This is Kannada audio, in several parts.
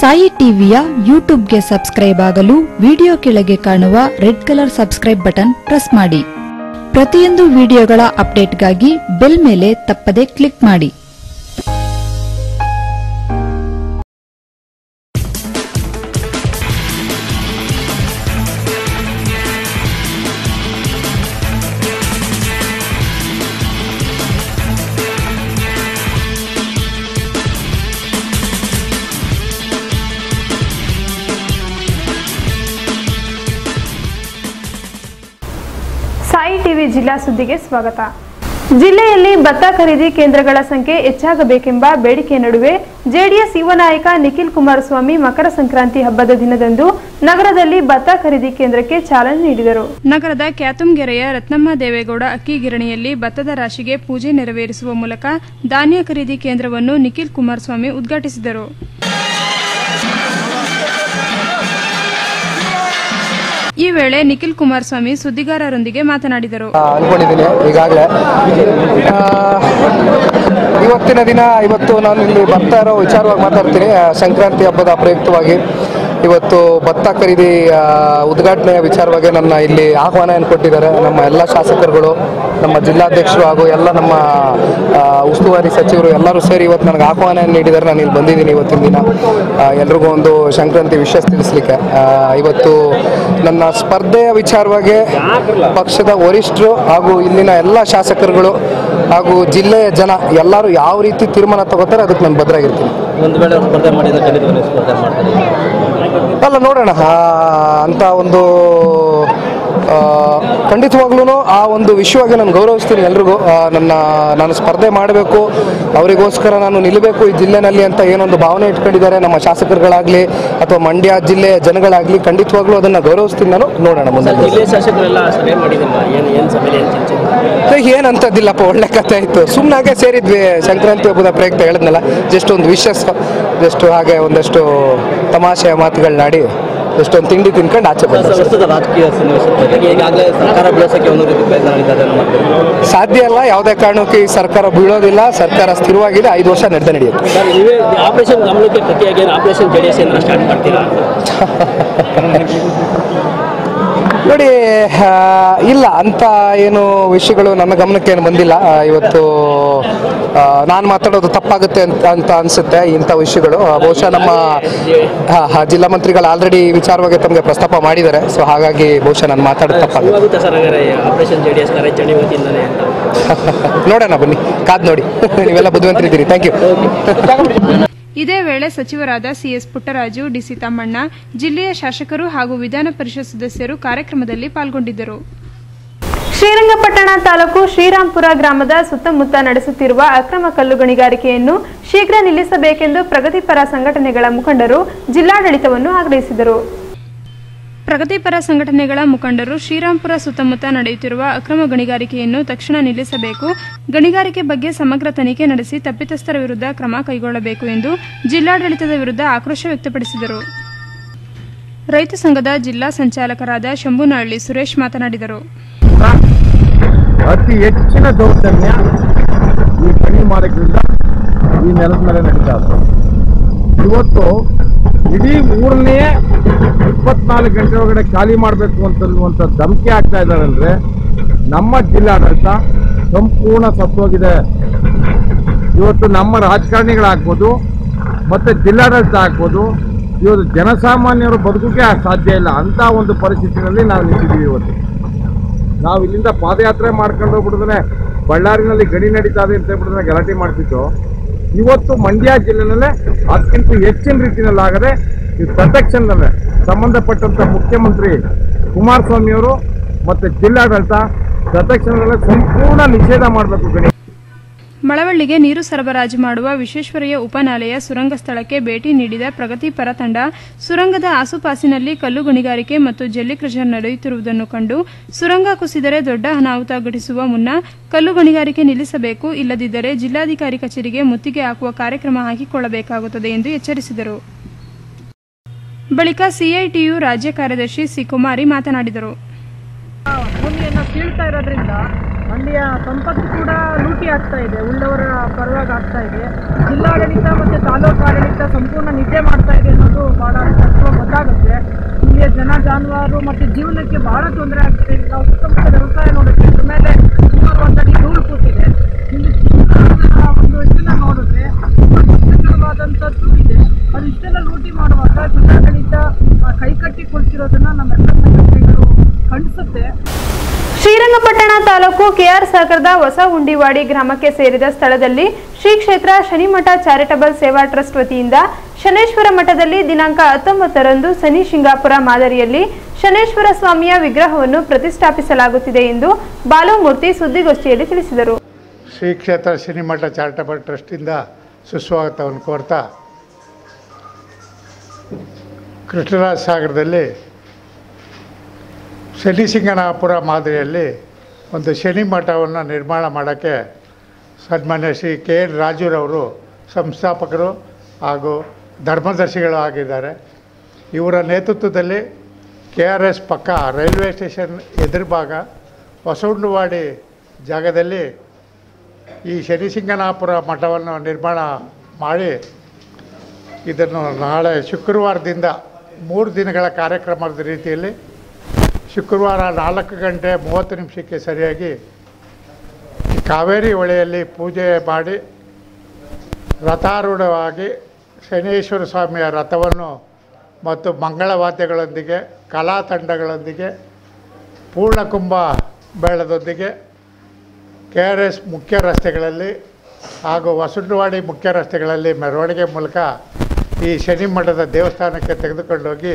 ಸಾಯಿ ಟಿವಿಯ ಯೂಟ್ಯೂಬ್ಗೆ ಸಬ್ಸ್ಕ್ರೈಬ್ ಆಗಲು ವಿಡಿಯೋ ಕೆಳಗೆ ಕಾಣುವ red colour subscribe button press ಮಾಡಿ. ಪ್ರತಿಯೊಂದು ವಿಡಿಯೋಗಳ ಅಪ್ಡೇಟ್ಗಾಗಿ ಬೆಲ್ ಮೇಲೆ ತಪ್ಪದೆ ಕ್ಲಿಕ್ ಮಾಡಿ. ಜಿಲ್ಲಾ ಸುದ್ದಿಗೆ ಸ್ವಾಗತ. ಜಿಲ್ಲೆಯಲ್ಲಿ ಭತ್ತ ಖರೀದಿ ಕೇಂದ್ರಗಳ ಸಂಖ್ಯೆ ಹೆಚ್ಚಾಗಬೇಕೆಂಬ ಬೇಡಿಕೆ ನಡುವೆ ಜೆಡಿಎಸ್ ಯುವ ನಾಯಕ ನಿಖಿಲ್ ಕುಮಾರಸ್ವಾಮಿ ಮಕರ ಸಂಕ್ರಾಂತಿ ಹಬ್ಬದ ದಿನದಂದು ನಗರದಲ್ಲಿ ಭತ್ತ ಖರೀದಿ ಕೇಂದ್ರಕ್ಕೆ ಚಾಲನೆ ನೀಡಿದರು. ನಗರದ ಕ್ಯಾತುಂಗೆರೆಯ ರತ್ನಮ್ಮ ದೇವೇಗೌಡ ಅಕ್ಕಿ ಗಿರಣಿಯಲ್ಲಿ ಭತ್ತದ ರಾಶಿಗೆ ಪೂಜೆ ನೆರವೇರಿಸುವ ಮೂಲಕ ಧಾನ್ಯ ಖರೀದಿ ಕೇಂದ್ರವನ್ನು ನಿಖಿಲ್ ಕುಮಾರಸ್ವಾಮಿ ಉದ್ಘಾಟಿಸಿದರು. ಈ ವೇಳೆ ನಿಖಿಲ್ ಕುಮಾರಸ್ವಾಮಿ ಸುದ್ದಿಗಾರರೊಂದಿಗೆ ಮಾತನಾಡಿದರು. ಅನ್ಕೊಂಡಿದ್ದೀನಿ ಈಗಾಗಲೇ. ಇವತ್ತಿನ ದಿನ, ಇವತ್ತು ನಾನು ಇಲ್ಲಿ ಬರ್ತಾ ಇರೋ ವಿಚಾರವಾಗಿ ಮಾತಾಡ್ತೀನಿ. ಸಂಕ್ರಾಂತಿ ಹಬ್ಬದ ಪ್ರಯುಕ್ತವಾಗಿ ಇವತ್ತು ಭತ್ತ ಖರೀದಿ ಉದ್ಘಾಟನೆಯ ವಿಚಾರವಾಗಿ ನನ್ನ ಇಲ್ಲಿ ಆಹ್ವಾನ ಕೊಟ್ಟಿದ್ದಾರೆ. ನಮ್ಮ ಎಲ್ಲ ಶಾಸಕರುಗಳು, ನಮ್ಮ ಜಿಲ್ಲಾಧ್ಯಕ್ಷರು ಹಾಗೂ ಎಲ್ಲ ನಮ್ಮ ಉಸ್ತುವಾರಿ ಸಚಿವರು ಎಲ್ಲರೂ ಸೇರಿ ಇವತ್ತು ನನಗೆ ಆಹ್ವಾನ ನೀಡಿದ್ದಾರೆ. ನಾನು ಇಲ್ಲಿ ಬಂದಿದ್ದೀನಿ ಇವತ್ತಿನ ದಿನ. ಎಲ್ರಿಗೂ ಒಂದು ಸಂಕ್ರಾಂತಿ ವಿಷಯ ತಿಳಿಸ್ಲಿಕ್ಕೆ. ಇವತ್ತು ನನ್ನ ಸ್ಪರ್ಧೆಯ ವಿಚಾರವಾಗಿ ಪಕ್ಷದ ವರಿಷ್ಠರು ಹಾಗೂ ಇಲ್ಲಿನ ಎಲ್ಲ ಶಾಸಕರುಗಳು ಹಾಗೂ ಜಿಲ್ಲೆಯ ಜನ ಎಲ್ಲರೂ ಯಾವ ರೀತಿ ತೀರ್ಮಾನ ತಗೋತಾರೆ, ಅದಕ್ಕೆ ನಾನು ಭದ್ರಾಗಿರ್ತೀನಿ. ಒಂದು ವೇಳೆ ಸ್ಪರ್ಧೆ ಮಾಡಿದ್ರೆ ಸ್ಪರ್ಧೆ ಮಾಡ್ತಾರೆ. ಅಲ್ಲ ನೋಡೋಣ. ಅಂತ ಒಂದು ಖಂಡಿತವಾಗ್ಲೂ ಆ ಒಂದು ವಿಷಯವಾಗಿ ನಾನು ಗೌರವಿಸ್ತೀನಿ ಎಲ್ರಿಗೂ. ನನ್ನ ನಾನು ಸ್ಪರ್ಧೆ ಮಾಡಬೇಕು ಅವರಿಗೋಸ್ಕರ ನಾನು ನಿಲ್ಲಬೇಕು ಈ ಜಿಲ್ಲೆನಲ್ಲಿ ಅಂತ ಏನೊಂದು ಭಾವನೆ ಇಟ್ಕೊಂಡಿದ್ದಾರೆ ನಮ್ಮ ಶಾಸಕರುಗಳಾಗಲಿ ಅಥವಾ ಮಂಡ್ಯ ಜಿಲ್ಲೆಯ ಜನಗಳಾಗಲಿ ಖಂಡಿತವಾಗ್ಲೂ ಅದನ್ನು ಗೌರವಿಸ್ತೀನಿ ನಾನು. ನೋಡೋಣ ಮುಂದೆ. ಜಿಲ್ಲೆ ಶಾಸಕರೆಲ್ಲ ಸಭೆ ಮಾಡಿದಿಲ್ಲ ಏನು ಏನು ಸಭೆಯಲ್ಲಿ ಏನು ಚರ್ಚೆ ಏನಂತದಿಲ್ಲಪ್ಪ ಒಳ್ಳೆ ಕಥೆ ಆಯಿತು ಸುಮ್ಮನಾಗೆ ಸೇರಿದ್ವಿ. ಸಂಕ್ರಾಂತಿ ಹಬ್ಬದ ಪ್ರಯುಕ್ತ ಹೇಳಿದ್ನಲ್ಲ ಜಸ್ಟ್ ಒಂದು ವಿಶಸ್ ಜಸ್ಟ್ ಹಾಗೆ ಒಂದಷ್ಟು ತಮಾಷೆಯ ಮಾತುಗಳನ್ನಾಡಿ ಒಂದು ತಿಂಡಿ ತಿನ್ಕೊಂಡು ಆಚೆ ಬಂದ. ರಾಜಕೀಯ ಈಗಾಗಲೇ ಸರ್ಕಾರ ಬೆಳೆಸೋಕ್ಕೆ ಒಂದು ರೀತಿ ಪ್ರಯತ್ನ ನಡೀತಾ ಸಾಧ್ಯ ಅಲ್ಲ ಯಾವುದೇ ಕಾರಣಕ್ಕೂ ಈ ಸರ್ಕಾರ ಬೀಳೋದಿಲ್ಲ ಸರ್ಕಾರ ಸ್ಥಿರವಾಗಿದೆ ಐದು ವರ್ಷ ನಡೆದ ನಡೆಯುತ್ತೆ. ನೀವೇ ಆಪರೇಷನ್ ಗಮನಕ್ಕೆ ಪ್ರತಿಯಾಗಿ ಆಪರೇಷನ್ ಜೆಡಿಎಸ್ ಏನಾರ ಸ್ಟಾರ್ಟ್ ಮಾಡ್ತೀರಾ? ನೋಡಿ ಇಲ್ಲ ಅಂತ ಏನು ವಿಷಯಗಳು ನನ್ನ ಗಮನಕ್ಕೆ ಏನು ಬಂದಿಲ್ಲ. ಇವತ್ತು ನಾನು ಮಾತಾಡೋದು ತಪ್ಪಾಗುತ್ತೆ ಅಂತ ಅಂತ ಅನ್ಸುತ್ತೆ ಇಂಥ ವಿಷಯಗಳು. ಬಹುಶಃ ನಮ್ಮ ಜಿಲ್ಲಾ ಮಂತ್ರಿಗಳು ಆಲ್ರೆಡಿ ವಿಚಾರವಾಗಿ ತಮಗೆ ಪ್ರಸ್ತಾಪ ಮಾಡಿದ್ದಾರೆ. ಸೊ ಹಾಗಾಗಿ ಬಹುಶಃ ನಾನು ಮಾತಾಡೋದು ತಪ್ಪಾಗುತ್ತೆ. ನೋಡೋಣ ಬನ್ನಿ ಕಾದ್ ನೋಡಿ. ನೀವೆಲ್ಲ ಬುದ್ಧಿವಂತರಿದ್ದೀರಿ. ಥ್ಯಾಂಕ್ ಯು ಇದೇ ವೇಳೆ ಸಚಿವರಾದ ಸಿಎಸ್ ಪುಟ್ಟರಾಜು ಡಿಸಿ ತಮ್ಮಣ್ಣ ಜಿಲ್ಲೆಯ ಶಾಸಕರು ಹಾಗೂ ವಿಧಾನ ಪರಿಷತ್ ಸದಸ್ಯರು ಕಾರ್ಯಕ್ರಮದಲ್ಲಿ ಪಾಲ್ಗೊಂಡಿದ್ದರು. ಶ್ರೀರಂಗಪಟ್ಟಣ ತಾಲೂಕು ಶ್ರೀರಾಂಪುರ ಗ್ರಾಮದ ಸುತ್ತಮುತ್ತ ನಡೆಸುತ್ತಿರುವ ಅಕ್ರಮ ಕಲ್ಲು ಗಣಿಗಾರಿಕೆಯನ್ನು ಶೀಘ್ರ ನಿಲ್ಲಿಸಬೇಕೆಂದು ಪ್ರಗತಿಪರ ಸಂಘಟನೆಗಳ ಮುಖಂಡರು ಜಿಲ್ಲಾಡಳಿತವನ್ನು ಆಗ್ರಹಿಸಿದರು. ಪ್ರಗತಿಪರ ಸಂಘಟನೆಗಳ ಮುಖಂಡರು ಶ್ರೀರಾಂಪುರ ಸುತ್ತಮುತ್ತ ನಡೆಯುತ್ತಿರುವ ಅಕ್ರಮ ಗಣಿಗಾರಿಕೆಯನ್ನು ತಕ್ಷಣ ನಿಲ್ಲಿಸಬೇಕು, ಗಣಿಗಾರಿಕೆ ಬಗ್ಗೆ ಸಮಗ್ರ ತನಿಖೆ ನಡೆಸಿ ತಪ್ಪಿತಸ್ಥರ ವಿರುದ್ಧ ಕ್ರಮ ಕೈಗೊಳ್ಳಬೇಕು ಎಂದು ಜಿಲ್ಲಾಡಳಿತದ ವಿರುದ್ಧ ಆಕ್ರೋಶ ವ್ಯಕ್ತಪಡಿಸಿದರು. ರೈತ ಸಂಘದ ಜಿಲ್ಲಾ ಸಂಚಾಲಕರಾದ ಶಂಭುನಹಳ್ಳಿ ಸುರೇಶ್ ಮಾತನಾಡಿದರು. ಅತಿ ಹೆಚ್ಚಿನ ದೌರ್ಜನ್ಯ ಈ ಗಣಿ ಮಾರಕದಿಂದ ಈ ನೆಲದ ಮೇಲೆ ನಡೀತಾ ಇವತ್ತು ಇಡೀ ಊರನ್ನೇ ಇಪ್ಪತ್ನಾಲ್ಕು ಗಂಟೆ ಒಳಗಡೆ ಖಾಲಿ ಮಾಡಬೇಕು ಅಂತನ್ನುವಂಥ ಧಮಕಿ ಆಗ್ತಾ ಇದ್ದಾರೆ ಅಂದರೆ ನಮ್ಮ ಜಿಲ್ಲಾಡಳಿತ ಸಂಪೂರ್ಣ ಸತ್ತೋಗಿದೆ. ಇವತ್ತು ನಮ್ಮ ರಾಜಕಾರಣಿಗಳಾಗ್ಬೋದು, ಮತ್ತು ಜಿಲ್ಲಾಡಳಿತ ಆಗ್ಬೋದು, ಇವತ್ತು ಜನಸಾಮಾನ್ಯರು ಬದುಕೋಕೆ ಸಾಧ್ಯ ಇಲ್ಲ. ಅಂಥ ಒಂದು ಪರಿಸ್ಥಿತಿನಲ್ಲಿ ನಾವು ನಿಂತಿದ್ದೀವಿ ಇವತ್ತು. ನಾವು ಇಲ್ಲಿಂದ ಪಾದಯಾತ್ರೆ ಮಾಡ್ಕೊಂಡು ಹೋಗ್ಬಿಡಿದ್ರೆ ಬಳ್ಳಾರಿನಲ್ಲಿ ಗಡಿ ನಡೀತಾ ಇದೆ ಅಂತ ಹೇಳ್ಬಿಡಿದ್ರೆ ಗಲಾಟೆ ಮಾಡ್ತಿದ್ದು ಇವತ್ತು ಮಂಡ್ಯ ಜಿಲ್ಲೆನಲ್ಲೇ ಅದಕ್ಕಿಂತ ಹೆಚ್ಚಿನ ರೀತಿಯಲ್ಲಿ ಆಗದೆ ಈ ತತ್ಕ್ಷಣದಲ್ಲೇ ಸಂಬಂಧಪಟ್ಟಂತ ಮುಖ್ಯಮಂತ್ರಿ ಕುಮಾರಸ್ವಾಮಿಯವರು ಮತ್ತೆ ಜಿಲ್ಲಾಡಳಿತ ತತ್ಕ್ಷಣದಲ್ಲೇ ಸಂಪೂರ್ಣ ನಿಷೇಧ ಮಾಡಬೇಕು ಗಣಿ ಮಳವಳ್ಳಿಗೆ ನೀರು ಸರಬರಾಜು ಮಾಡುವ ವಿಶ್ವೇಶ್ವರಯ್ಯ ಉಪನಾಲೆಯ ಸುರಂಗ ಸ್ಥಳಕ್ಕೆ ಭೇಟಿ ನೀಡಿದ ಪ್ರಗತಿಪರ ತಂಡ, ಸುರಂಗದ ಆಸುಪಾಸಿನಲ್ಲಿ ಕಲ್ಲು ಗಣಿಗಾರಿಕೆ ಮತ್ತು ಜಲ್ಲಿ ನಡೆಯುತ್ತಿರುವುದನ್ನು ಕಂಡು ಸುರಂಗ ಕುಸಿದರೆ ದೊಡ್ಡ ಅನಾಹುತ ಘಟಿಸುವ ಮುನ್ನ ಕಲ್ಲು ಗಣಿಗಾರಿಕೆ ನಿಲ್ಲಿಸಬೇಕು, ಇಲ್ಲದಿದ್ದರೆ ಜಿಲ್ಲಾಧಿಕಾರಿ ಕಚೇರಿಗೆ ಮುತ್ತಿಗೆ ಹಾಕುವ ಕಾರ್ಯಕ್ರಮ ಹಾಕಿಕೊಳ್ಳಬೇಕಾಗುತ್ತದೆ ಎಂದು ಎಚ್ಚರಿಸಿದರು. ಬಳಿಕ ಸಿಐಟಿಯು ರಾಜ್ಯ ಕಾರ್ಯದರ್ಶಿ ಸಿ ಕುಮಾರಿ ಮಾತನಾಡಿದರು ಅಲ್ಲಿಯ ಸಂಪತ್ತು ಕೂಡ ಲೂಟಿ ಆಗ್ತಾ ಇದೆ, ಉಳ್ಳವರ ಪರವಾಗಿ ಆಗ್ತಾ ಇದೆ. ಜಿಲ್ಲಾಡಳಿತ ಮತ್ತು ತಾಲೂಕು ಆಡಳಿತ ಸಂಪೂರ್ಣ ನಿದ್ದೆ ಮಾಡ್ತಾ ಇದೆ ಅನ್ನೋದು ಭಾಳ ತತ್ವ ಗೊತ್ತಾಗುತ್ತೆ. ಇಲ್ಲಿಯ ಜನ ಜಾನುವಾರು ಮತ್ತು ಜೀವನಕ್ಕೆ ಬಹಳ ತೊಂದರೆ ಆಗ್ತಿದೆ. ನಾವು ಸುತ್ತಮುತ್ತ ವ್ಯವಸಾಯ ನೋಡಿದ್ರೆ ಇದ್ರ ಮೇಲೆ ಸುಮಾರು ಒಂದಡಿ ಧೂಳು ಕೂತಿದೆ. ಇಲ್ಲಿ ಒಂದು ಇದನ್ನು ನೋಡಿದ್ರೆ ಕಷ್ಟಕರವಾದಂಥದ್ದು ಇದೆ. ಅದು ಇಷ್ಟೆಲ್ಲ ಲೂಟಿ ಮಾಡುವಾಗ ಜಿಲ್ಲಾಡಳಿತ ಕೈಕಟ್ಟಿ ನಮ್ಮ ನಮ್ಮೆಲ್ಲ ಸಂಘಟನೆಗಳು ಖಂಡಿಸುತ್ತೆ. ಶ್ರೀರಂಗಪಟ್ಟಣ ತಾಲೂಕು ಕೆಆರ್ ಸಾಗರದ ಹೊಸ ಉಂಡಿವಾಡಿ ಗ್ರಾಮಕ್ಕೆ ಸೇರಿದ ಸ್ಥಳದಲ್ಲಿ ಶ್ರೀ ಕ್ಷೇತ್ರ ಶನಿಮಠ ಚಾರಿಟಬಲ್ ಸೇವಾ ಟ್ರಸ್ಟ್ ವತಿಯಿಂದ ಶನೇಶ್ವರ ಮಠದಲ್ಲಿ ದಿನಾಂಕ ಹತ್ತೊಂಬತ್ತರಂದು ಸನಿ ಶಿಂಗಾಪುರ ಮಾದರಿಯಲ್ಲಿ ಶನೇಶ್ವರ ಸ್ವಾಮಿಯ ವಿಗ್ರಹವನ್ನು ಪ್ರತಿಷ್ಠಾಪಿಸಲಾಗುತ್ತಿದೆ ಎಂದು ಬಾಲುಮೂರ್ತಿ ಸುದ್ದಿಗೋಷ್ಠಿಯಲ್ಲಿ ತಿಳಿಸಿದರು. ಶ್ರೀ ಕ್ಷೇತ್ರ ಶನಿಮಠ ಚಾರಿಟಬಲ್ ಟ್ರಸ್ಟಿಂದ ಸುಸ್ವಾಗತವನ್ನು ಕೋರ್ತಾ ಕೃಷ್ಣರಾಜ ಸಾಗರದಲ್ಲಿ ಶನಿಸಿಂಗನಾಪುರ ಮಾದರಿಯಲ್ಲಿ ಒಂದು ಶನಿ ಮಠವನ್ನು ನಿರ್ಮಾಣ ಮಾಡೋಕ್ಕೆ ಸನ್ಮಾನ್ಯ ಶ್ರೀ ಕೆ ಎನ್ ರಾಜುರವರು ಸಂಸ್ಥಾಪಕರು ಹಾಗೂ ಧರ್ಮದರ್ಶಿಗಳು ಆಗಿದ್ದಾರೆ. ಇವರ ನೇತೃತ್ವದಲ್ಲಿ ಕೆ ಆರ್ ಎಸ್ ಪಕ್ಕ ರೈಲ್ವೆ ಸ್ಟೇಷನ್ ಎದುರುಭಾಗ ಹೊಸಗುಂಡವಾಡಿ ಜಾಗದಲ್ಲಿ ಈ ಶನಿಸಿಂಗನಾಪುರ ಮಠವನ್ನು ನಿರ್ಮಾಣ ಮಾಡಿ ಇದನ್ನು ನಾಳೆ ಶುಕ್ರವಾರದಿಂದ ಮೂರು ದಿನಗಳ ಕಾರ್ಯಕ್ರಮದ ರೀತಿಯಲ್ಲಿ ಶುಕ್ರವಾರ ನಾಲ್ಕು ಗಂಟೆ ಮೂವತ್ತು ನಿಮಿಷಕ್ಕೆ ಸರಿಯಾಗಿ ಕಾವೇರಿ ಹೊಳೆಯಲ್ಲಿ ಪೂಜೆ ಮಾಡಿ ರಥಾರೂಢವಾಗಿ ಶನೇಶ್ವರ ಸ್ವಾಮಿಯ ರಥವನ್ನು ಮತ್ತು ಮಂಗಳವಾದ್ಯಗಳೊಂದಿಗೆ ಕಲಾ ತಂಡಗಳೊಂದಿಗೆ, ಪೂರ್ಣಕುಂಭ ಮೇಳದೊಂದಿಗೆ ಕೆ ಆರ್ ಎಸ್ ಮುಖ್ಯ ರಸ್ತೆಗಳಲ್ಲಿ ಹಾಗೂ ವಸುಂಡವಾಡಿ ಮುಖ್ಯ ರಸ್ತೆಗಳಲ್ಲಿ ಮೆರವಣಿಗೆ ಮೂಲಕ ಈ ಶನಿ ಮಠದ ದೇವಸ್ಥಾನಕ್ಕೆ ತೆಗೆದುಕೊಂಡೋಗಿ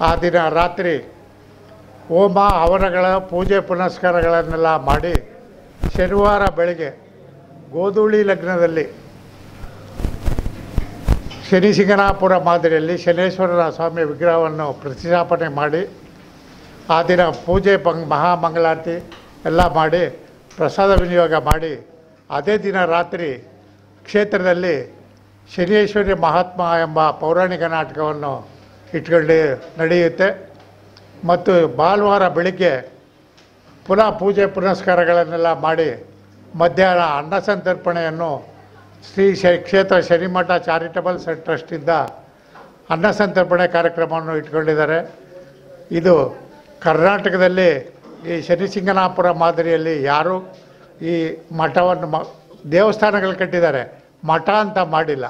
ಆ ದಿನ ರಾತ್ರಿ ಹೋಮ ಹವನಗಳ ಪೂಜೆ ಪುನಸ್ಕಾರಗಳನ್ನೆಲ್ಲ ಮಾಡಿ ಶನಿವಾರ ಬೆಳಗ್ಗೆ ಗೋಧೂಳಿ ಲಗ್ನದಲ್ಲಿ ಶನಿಸಿಂಗನಾಪುರ ಮಾದರಿಯಲ್ಲಿ ಶನೇಶ್ವರನ ಸ್ವಾಮಿ ವಿಗ್ರಹವನ್ನು ಪ್ರತಿಷ್ಠಾಪನೆ ಮಾಡಿ ಆ ದಿನ ಪೂಜೆ ಮಹಾಮಂಗಳಾರತಿ ಎಲ್ಲ ಮಾಡಿ ಪ್ರಸಾದ ವಿನಿಯೋಗ ಮಾಡಿ ಅದೇ ದಿನ ರಾತ್ರಿ ಕ್ಷೇತ್ರದಲ್ಲಿ ಶನೇಶ್ವರಿ ಮಹಾತ್ಮ ಎಂಬ ಪೌರಾಣಿಕ ನಾಟಕವನ್ನು ಇಟ್ಕೊಂಡು ನಡೆಯುತ್ತೆ. ಮತ್ತು ಭಾನುವಾರ ಬೆಳಿಗ್ಗೆ ಪುನಃ ಪೂಜೆ ಪುನಸ್ಕಾರಗಳನ್ನೆಲ್ಲ ಮಾಡಿ ಮಧ್ಯಾಹ್ನ ಅನ್ನ ಸಂತರ್ಪಣೆಯನ್ನು ಶ್ರೀ ಶ ಕ್ಷೇತ್ರ ಶನಿಮಠ ಚಾರಿಟಬಲ್ ಟ್ರಸ್ಟಿಂದ ಅನ್ನ ಸಂತರ್ಪಣೆ ಕಾರ್ಯಕ್ರಮವನ್ನು ಇಟ್ಕೊಂಡಿದ್ದಾರೆ. ಇದು ಕರ್ನಾಟಕದಲ್ಲಿ ಈ ಶನಿಸಿಂಗನಾಪುರ ಮಾದರಿಯಲ್ಲಿ ಯಾರೂ ಈ ಮಠವನ್ನು ಮ, ದೇವಸ್ಥಾನಗಳು ಕಟ್ಟಿದ್ದಾರೆ. ಮಠ ಅಂತ ಮಾಡಿಲ್ಲ.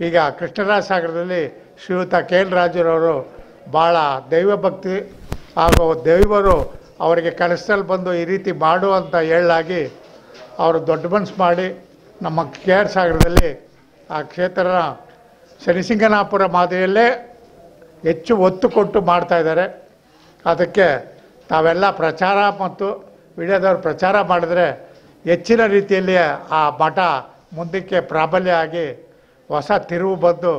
ಈಗ ಕೃಷ್ಣರಾಜ ಸಾಗರದಲ್ಲಿ ಶ್ರೀಯುತ ಕೆ ಎಲ್ ರಾಜುರವರು ಭಾಳ ದೈವಭಕ್ತಿ ಹಾಗೂ ದೈವರು ಅವರಿಗೆ ಕನಸಲ್ಲಿ ಬಂದು ಈ ರೀತಿ ಮಾಡು ಅಂತ ಹೇಳಲಾಗಿ ಅವರು ದೊಡ್ಡ ಮನಸ್ಸು ಮಾಡಿ ನಮ್ಮ ಕೆ ಆರ್ ಸಾಗರದಲ್ಲಿ ಆ ಕ್ಷೇತ್ರನ ಶನಿಸಿಂಗನಾಪುರ ಮಾದರಿಯಲ್ಲೇ ಹೆಚ್ಚು ಒತ್ತು ಕೊಟ್ಟು ಮಾಡ್ತಾ ಇದ್ದಾರೆ. ಅದಕ್ಕೆ ತಾವೆಲ್ಲ ಪ್ರಚಾರ ಮತ್ತು ವಿಡಿಯೋದವ್ರು ಪ್ರಚಾರ ಮಾಡಿದ್ರೆ ಹೆಚ್ಚಿನ ರೀತಿಯಲ್ಲಿ ಆ ಮಠ ಮುಂದಕ್ಕೆ ಪ್ರಾಬಲ್ಯ ಆಗಿ ಹೊಸ ತಿರುವು ಬಂದು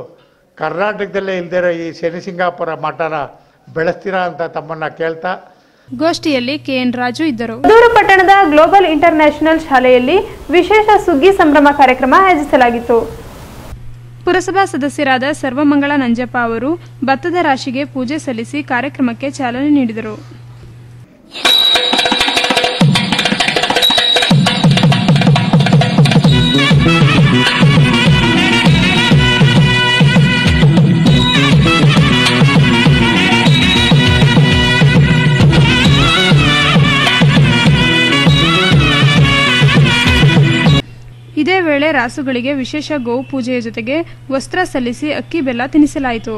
ಕರ್ನಾಟಕದಲ್ಲೇ ಇಲ್ದಿರೋ ಈ ಶನಿಸಿಂಗಾಪುರ ಮಠನ ಬೆಳೆಸ್ತೀರಾ ಅಂತ ತಮ್ಮನ್ನ ಕೇಳ್ತಾ. ಗೋಷ್ಠಿಯಲ್ಲಿ ಕೆಎನ್ ರಾಜು ಇದ್ದರು. ಮದ್ದೂರು ಪಟ್ಟಣದ ಗ್ಲೋಬಲ್ ಇಂಟರ್ನ್ಯಾಷನಲ್ ಶಾಲೆಯಲ್ಲಿ ವಿಶೇಷ ಸುಗ್ಗಿ ಸಂಭ್ರಮ ಕಾರ್ಯಕ್ರಮ ಆಯೋಜಿಸಲಾಗಿತ್ತು. ಪುರಸಭಾ ಸದಸ್ಯರಾದ ಸರ್ವಮಂಗಳ ನಂಜಪ್ಪ ಅವರು ಭತ್ತದ ರಾಶಿಗೆ ಪೂಜೆ ಸಲ್ಲಿಸಿ ಕಾರ್ಯಕ್ರಮಕ್ಕೆ ಚಾಲನೆ ನೀಡಿದರು. ರಾಸುಗಳಿಗೆ ವಿಶೇಷ ಗೋ ಪೂಜೆಯ ಜೊತೆಗೆ ವಸ್ತ್ರ ಸಲ್ಲಿಸಿ ಅಕ್ಕಿ ಬೆಲ್ಲ ತಿನ್ನಿಸಲಾಯಿತು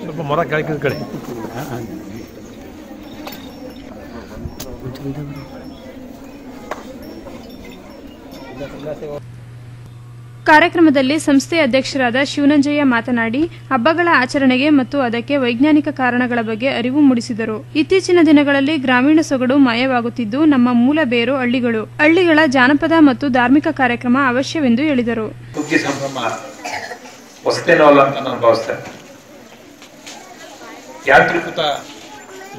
ಸ್ವಲ್ಪ ಮರ ಕೆಳಗಿದ ಕಡೆ. ಕಾರ್ಯಕ್ರಮದಲ್ಲಿ ಸಂಸ್ಥೆಯ ಅಧ್ಯಕ್ಷರಾದ ಶಿವನಂಜಯ್ಯ ಮಾತನಾಡಿ ಹಬ್ಬಗಳ ಆಚರಣೆಗೆ ಮತ್ತು ಅದಕ್ಕೆ ವೈಜ್ಞಾನಿಕ ಕಾರಣಗಳ ಬಗ್ಗೆ ಅರಿವು ಮೂಡಿಸಿದರು. ಇತ್ತೀಚಿನ ದಿನಗಳಲ್ಲಿ ಗ್ರಾಮೀಣ ಸೊಗಡು ಮಾಯವಾಗುತ್ತಿದ್ದು ನಮ್ಮ ಮೂಲ ಬೇರು ಹಳ್ಳಿಗಳು. ಹಳ್ಳಿಗಳ ಜಾನಪದ ಮತ್ತು ಧಾರ್ಮಿಕ ಕಾರ್ಯಕ್ರಮ ಅವಶ್ಯವೆಂದು ಹೇಳಿದರು. ಸುಗ್ಗಿ ಸಂಭ್ರಮ ಹೊಸತೇನೋ ಅಲ್ಲ ಅಂತ ನಾನು ಭಾವಿಸ್ತೇನೆ ಯಾಂತ್ರಿಕೃತ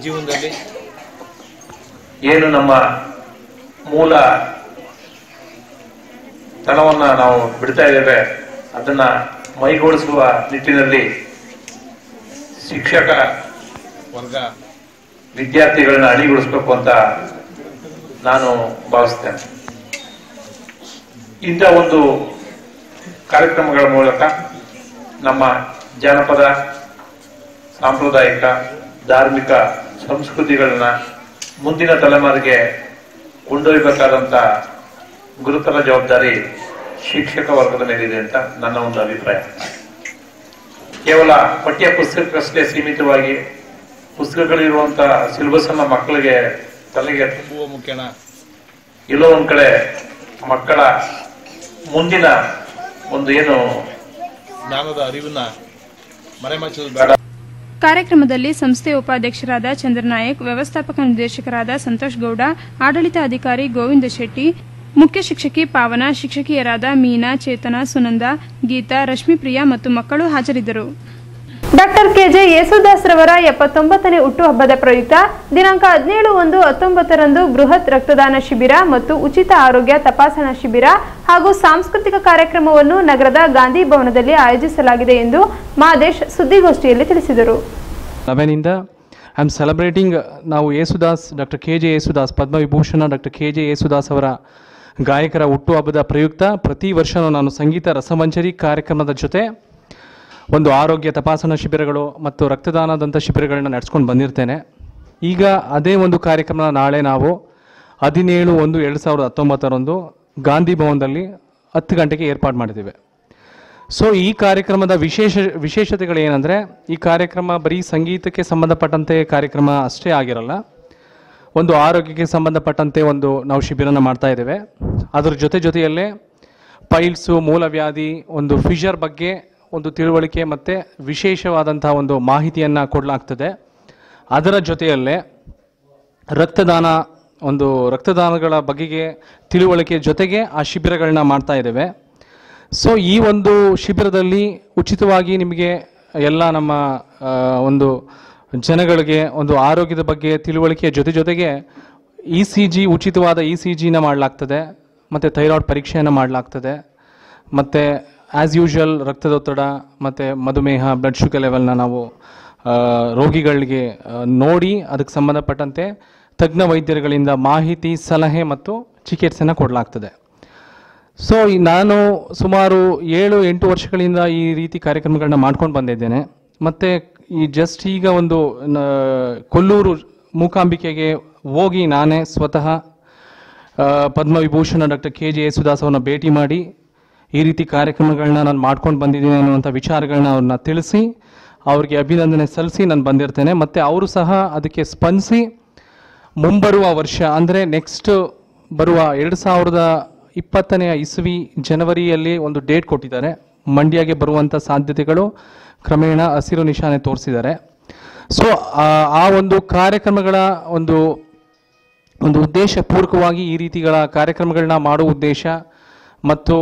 ಜೀವನದಲ್ಲಿ ಏನು ನಮ್ಮ ಮೂಲ ತನವನ್ನ ನಾವು ಬಿಡ್ತಾ ಇದ್ದೇವೆ, ಅದನ್ನ ಮೈಗೂಡಿಸುವ ನಿಟ್ಟಿನಲ್ಲಿ ಶಿಕ್ಷಕ ವರ್ಗ ವಿದ್ಯಾರ್ಥಿಗಳನ್ನ ಅಣಿಗೊಳಿಸ್ಬೇಕು ಅಂತ ನಾನು ಭಾವಿಸ್ತೇನೆ. ಇಂಥ ಒಂದು ಕಾರ್ಯಕ್ರಮಗಳ ಮೂಲಕ ನಮ್ಮ ಜಾನಪದ, ಸಾಂಪ್ರದಾಯಿಕ, ಧಾರ್ಮಿಕ ಸಂಸ್ಕೃತಿಗಳನ್ನ ಮುಂದಿನ ತಲೆಮಾರಿಗೆ ಕೊಂಡೊಯ್ಯಬೇಕಾದಂತ ಗುರುತರ ಜವಾಬ್ದಾರಿ ಶಿಕ್ಷಕ ವರ್ಗದ ಮೇಲಿದೆ ಅಂತ ನನ್ನ ಒಂದು ಅಭಿಪ್ರಾಯ. ಕೇವಲ ಪಠ್ಯ ಪುಸ್ತಕಕ್ಕಷ್ಟೇ ಸೀಮಿತವಾಗಿ ಪುಸ್ತಕಗಳಿರುವಂತ ಸಿಲೆಬಸ್ ಅನ್ನ ಮಕ್ಕಳಿಗೆ ತಲೆಗೆ ತುಂಬುವ ಮುಖ್ಯನ ಎಲ್ಲೋ ಒಂದ್ ಕಡೆ ಮಕ್ಕಳ ಮುಂದಿನ ಒಂದು ಏನು ಜ್ಞಾನದ ಅರಿವನ್ನ ಮರೆಮಾಚೋದು ಬೇಡ. ಕಾರ್ಯಕ್ರಮದಲ್ಲಿ ಸಂಸ್ಥೆಯ ಉಪಾಧ್ಯಕ್ಷರಾದ ಚಂದ್ರನಾಯಕ್, ವ್ಯವಸ್ಥಾಪಕ ನಿರ್ದೇಶಕರಾದ ಸಂತೋಷ್ ಗೌಡ, ಆಡಳಿತಾಧಿಕಾರಿ ಗೋವಿಂದ ಶೆಟ್ಟಿ, ಮುಖ್ಯ ಶಿಕ್ಷಕಿ ಪಾವನ, ಶಿಕ್ಷಕಿಯರಾದ ಮೀನಾ ಚೇತನ, ಸುನಂದ, ಗೀತಾ ರಶ್ಮಿಪ್ರಿಯಾ ಮತ್ತು ಮಕ್ಕಳು ಹಾಜರಿದ್ದರು. ಡಾಕ್ಟರ್ ಕೆಜೆ ಯೇಸುದಾಸ್ ರವರ ಎಪ್ಪತ್ತೊಂಬತ್ತನೇ ಹುಟ್ಟುಹಬ್ಬದ ಪ್ರಯುಕ್ತ ದಿನಾಂಕ ಹದಿನೇಳು ಒಂದು ಹತ್ತೊಂಬತ್ತರಂದು ಬೃಹತ್ ರಕ್ತದಾನ ಶಿಬಿರ ಮತ್ತು ಉಚಿತ ಆರೋಗ್ಯ ತಪಾಸಣಾ ಶಿಬಿರ ಹಾಗೂ ಸಾಂಸ್ಕೃತಿಕ ಕಾರ್ಯಕ್ರಮವನ್ನು ನಗರದ ಗಾಂಧಿ ಭವನದಲ್ಲಿ ಆಯೋಜಿಸಲಾಗಿದೆ ಎಂದು ಮಾದೇಶ್ ಸುದ್ದಿಗೋಷ್ಠಿಯಲ್ಲಿ ತಿಳಿಸಿದರು. ಐ ಆಮ್ ಸೆಲೆಬ್ರೇಟಿಂಗ್ ನಾವು Yesudas, doctor K J Yesudas, Padma Vibhushan, doctor K J Yesudas ಅವರ ಗಾಯಕರ ಹುಟ್ಟುಹಬ್ಬದ ಪ್ರಯುಕ್ತ ಪ್ರತಿ ವರ್ಷವೂ ನಾನು ಸಂಗೀತ ರಸಮಂಜರಿ ಕಾರ್ಯಕ್ರಮದ ಜೊತೆ ಒಂದು ಆರೋಗ್ಯ ತಪಾಸಣಾ ಶಿಬಿರಗಳು ಮತ್ತು ರಕ್ತದಾನದಂಥ ಶಿಬಿರಗಳನ್ನ ನಡೆಸ್ಕೊಂಡು ಬಂದಿರ್ತೇನೆ. ಈಗ ಅದೇ ಒಂದು ಕಾರ್ಯಕ್ರಮ ನಾಳೆ ನಾವು ಹದಿನೇಳು ಒಂದು ಎರಡು ಸಾವಿರದ ಹತ್ತೊಂಬತ್ತರಂದು ಗಾಂಧಿ ಭವನದಲ್ಲಿ ಹತ್ತು ಗಂಟೆಗೆ ಏರ್ಪಾಡು ಮಾಡಿದ್ದೇವೆ. ಸೊ ಈ ಕಾರ್ಯಕ್ರಮದ ವಿಶೇಷ ವಿಶೇಷತೆಗಳು ಏನಂದರೆ ಈ ಕಾರ್ಯಕ್ರಮ ಬರೀ ಸಂಗೀತಕ್ಕೆ ಸಂಬಂಧಪಟ್ಟಂತೆ ಕಾರ್ಯಕ್ರಮ ಅಷ್ಟೇ ಆಗಿರಲ್ಲ. ಒಂದು ಆರೋಗ್ಯಕ್ಕೆ ಸಂಬಂಧಪಟ್ಟಂತೆ ಒಂದು ನಾವು ಶಿಬಿರನ ಮಾಡ್ತಾ ಇದ್ದೇವೆ. ಅದರ ಜೊತೆ ಜೊತೆಯಲ್ಲೇ, ಪೈಲ್ಸು, ಮೂಲವ್ಯಾಧಿ, ಒಂದು ಫಿಷರ್ ಬಗ್ಗೆ ಒಂದು ತಿಳುವಳಿಕೆ ಮತ್ತು ವಿಶೇಷವಾದಂಥ ಒಂದು ಮಾಹಿತಿಯನ್ನು ಕೊಡಲಾಗ್ತದೆ. ಅದರ ಜೊತೆಯಲ್ಲೇ ರಕ್ತದಾನ, ಒಂದು ರಕ್ತದಾನಗಳ ಬಗೆಗೆ ತಿಳುವಳಿಕೆ ಜೊತೆಗೆ ಆ ಶಿಬಿರಗಳನ್ನ ಮಾಡ್ತಾ ಇದ್ದೇವೆ. ಸೊ ಈ ಒಂದು ಶಿಬಿರದಲ್ಲಿ ಉಚಿತವಾಗಿ ನಿಮಗೆ ಎಲ್ಲ ನಮ್ಮ ಒಂದು ಜನಗಳಿಗೆ ಒಂದು ಆರೋಗ್ಯದ ಬಗ್ಗೆ ತಿಳುವಳಿಕೆಯ ಜೊತೆ ಜೊತೆಗೆ ಇ ಸಿ ಜಿ, ಉಚಿತವಾದ ಇ ಸಿ ಜಿನ ಮಾಡಲಾಗ್ತದೆ. ಮತ್ತು ಥೈರಾಯ್ಡ್ ಪರೀಕ್ಷೆಯನ್ನು ಮಾಡಲಾಗ್ತದೆ. ಮತ್ತು ಆ್ಯಸ್ ಯೂಶುವಲ್ ರಕ್ತದೊತ್ತಡ ಮತ್ತು ಮಧುಮೇಹ ಬ್ಲಡ್ ಶುಗರ್ ಲೆವೆಲ್ನ ನಾವು ರೋಗಿಗಳಿಗೆ ನೋಡಿ ಅದಕ್ಕೆ ಸಂಬಂಧಪಟ್ಟಂತೆ ತಜ್ಞ ವೈದ್ಯರುಗಳಿಂದ ಮಾಹಿತಿ, ಸಲಹೆ ಮತ್ತು ಚಿಕಿತ್ಸೆನ ಕೊಡಲಾಗ್ತದೆ. ಸೊ ನಾನು ಸುಮಾರು ಏಳು, ಎಂಟು ವರ್ಷಗಳಿಂದ ಈ ರೀತಿ ಕಾರ್ಯಕ್ರಮಗಳನ್ನ ಮಾಡ್ಕೊಂಡು ಬಂದಿದ್ದೇನೆ. ಮತ್ತು ಈ ಜಸ್ಟ್ ಈಗ ಒಂದು ಕೊಲ್ಲೂರು ಮೂಕಾಂಬಿಕೆಗೆ ಹೋಗಿ ನಾನೇ ಸ್ವತಃ Padma Vibhushan doctor K J Yesudas ಭೇಟಿ ಮಾಡಿ ಈ ರೀತಿ ಕಾರ್ಯಕ್ರಮಗಳನ್ನ ನಾನು ಮಾಡ್ಕೊಂಡು ಬಂದಿದ್ದೀನಿ ಅನ್ನುವಂಥ ವಿಚಾರಗಳನ್ನ ಅವ್ರನ್ನ ತಿಳಿಸಿ, ಅವ್ರಿಗೆ ಅಭಿನಂದನೆ ಸಲ್ಲಿಸಿ ನಾನು ಬಂದಿರ್ತೇನೆ. ಮತ್ತು ಅವರು ಸಹ ಅದಕ್ಕೆ ಸ್ಪಂದಿಸಿ ಮುಂಬರುವ ವರ್ಷ, ಅಂದರೆ ನೆಕ್ಸ್ಟ್ ಬರುವ ಎರಡು ಸಾವಿರದ ಇಪ್ಪತ್ತನೆಯ ಇಸ್ವಿ ಜನವರಿಯಲ್ಲಿ ಒಂದು ಡೇಟ್ ಕೊಟ್ಟಿದ್ದಾರೆ. ಮಂಡ್ಯಗೆ ಬರುವಂಥ ಸಾಧ್ಯತೆಗಳು ಕ್ರಮೇಣ ಹಸಿರು ನಿಶಾನೆ ತೋರಿಸಿದ್ದಾರೆ. ಸೊ ಆ ಒಂದು ಕಾರ್ಯಕ್ರಮಗಳ ಒಂದು ಒಂದು ಉದ್ದೇಶ ಪೂರ್ವಕವಾಗಿ ಈ ರೀತಿಗಳ ಕಾರ್ಯಕ್ರಮಗಳನ್ನ ಮಾಡುವ ಉದ್ದೇಶ ಮತ್ತು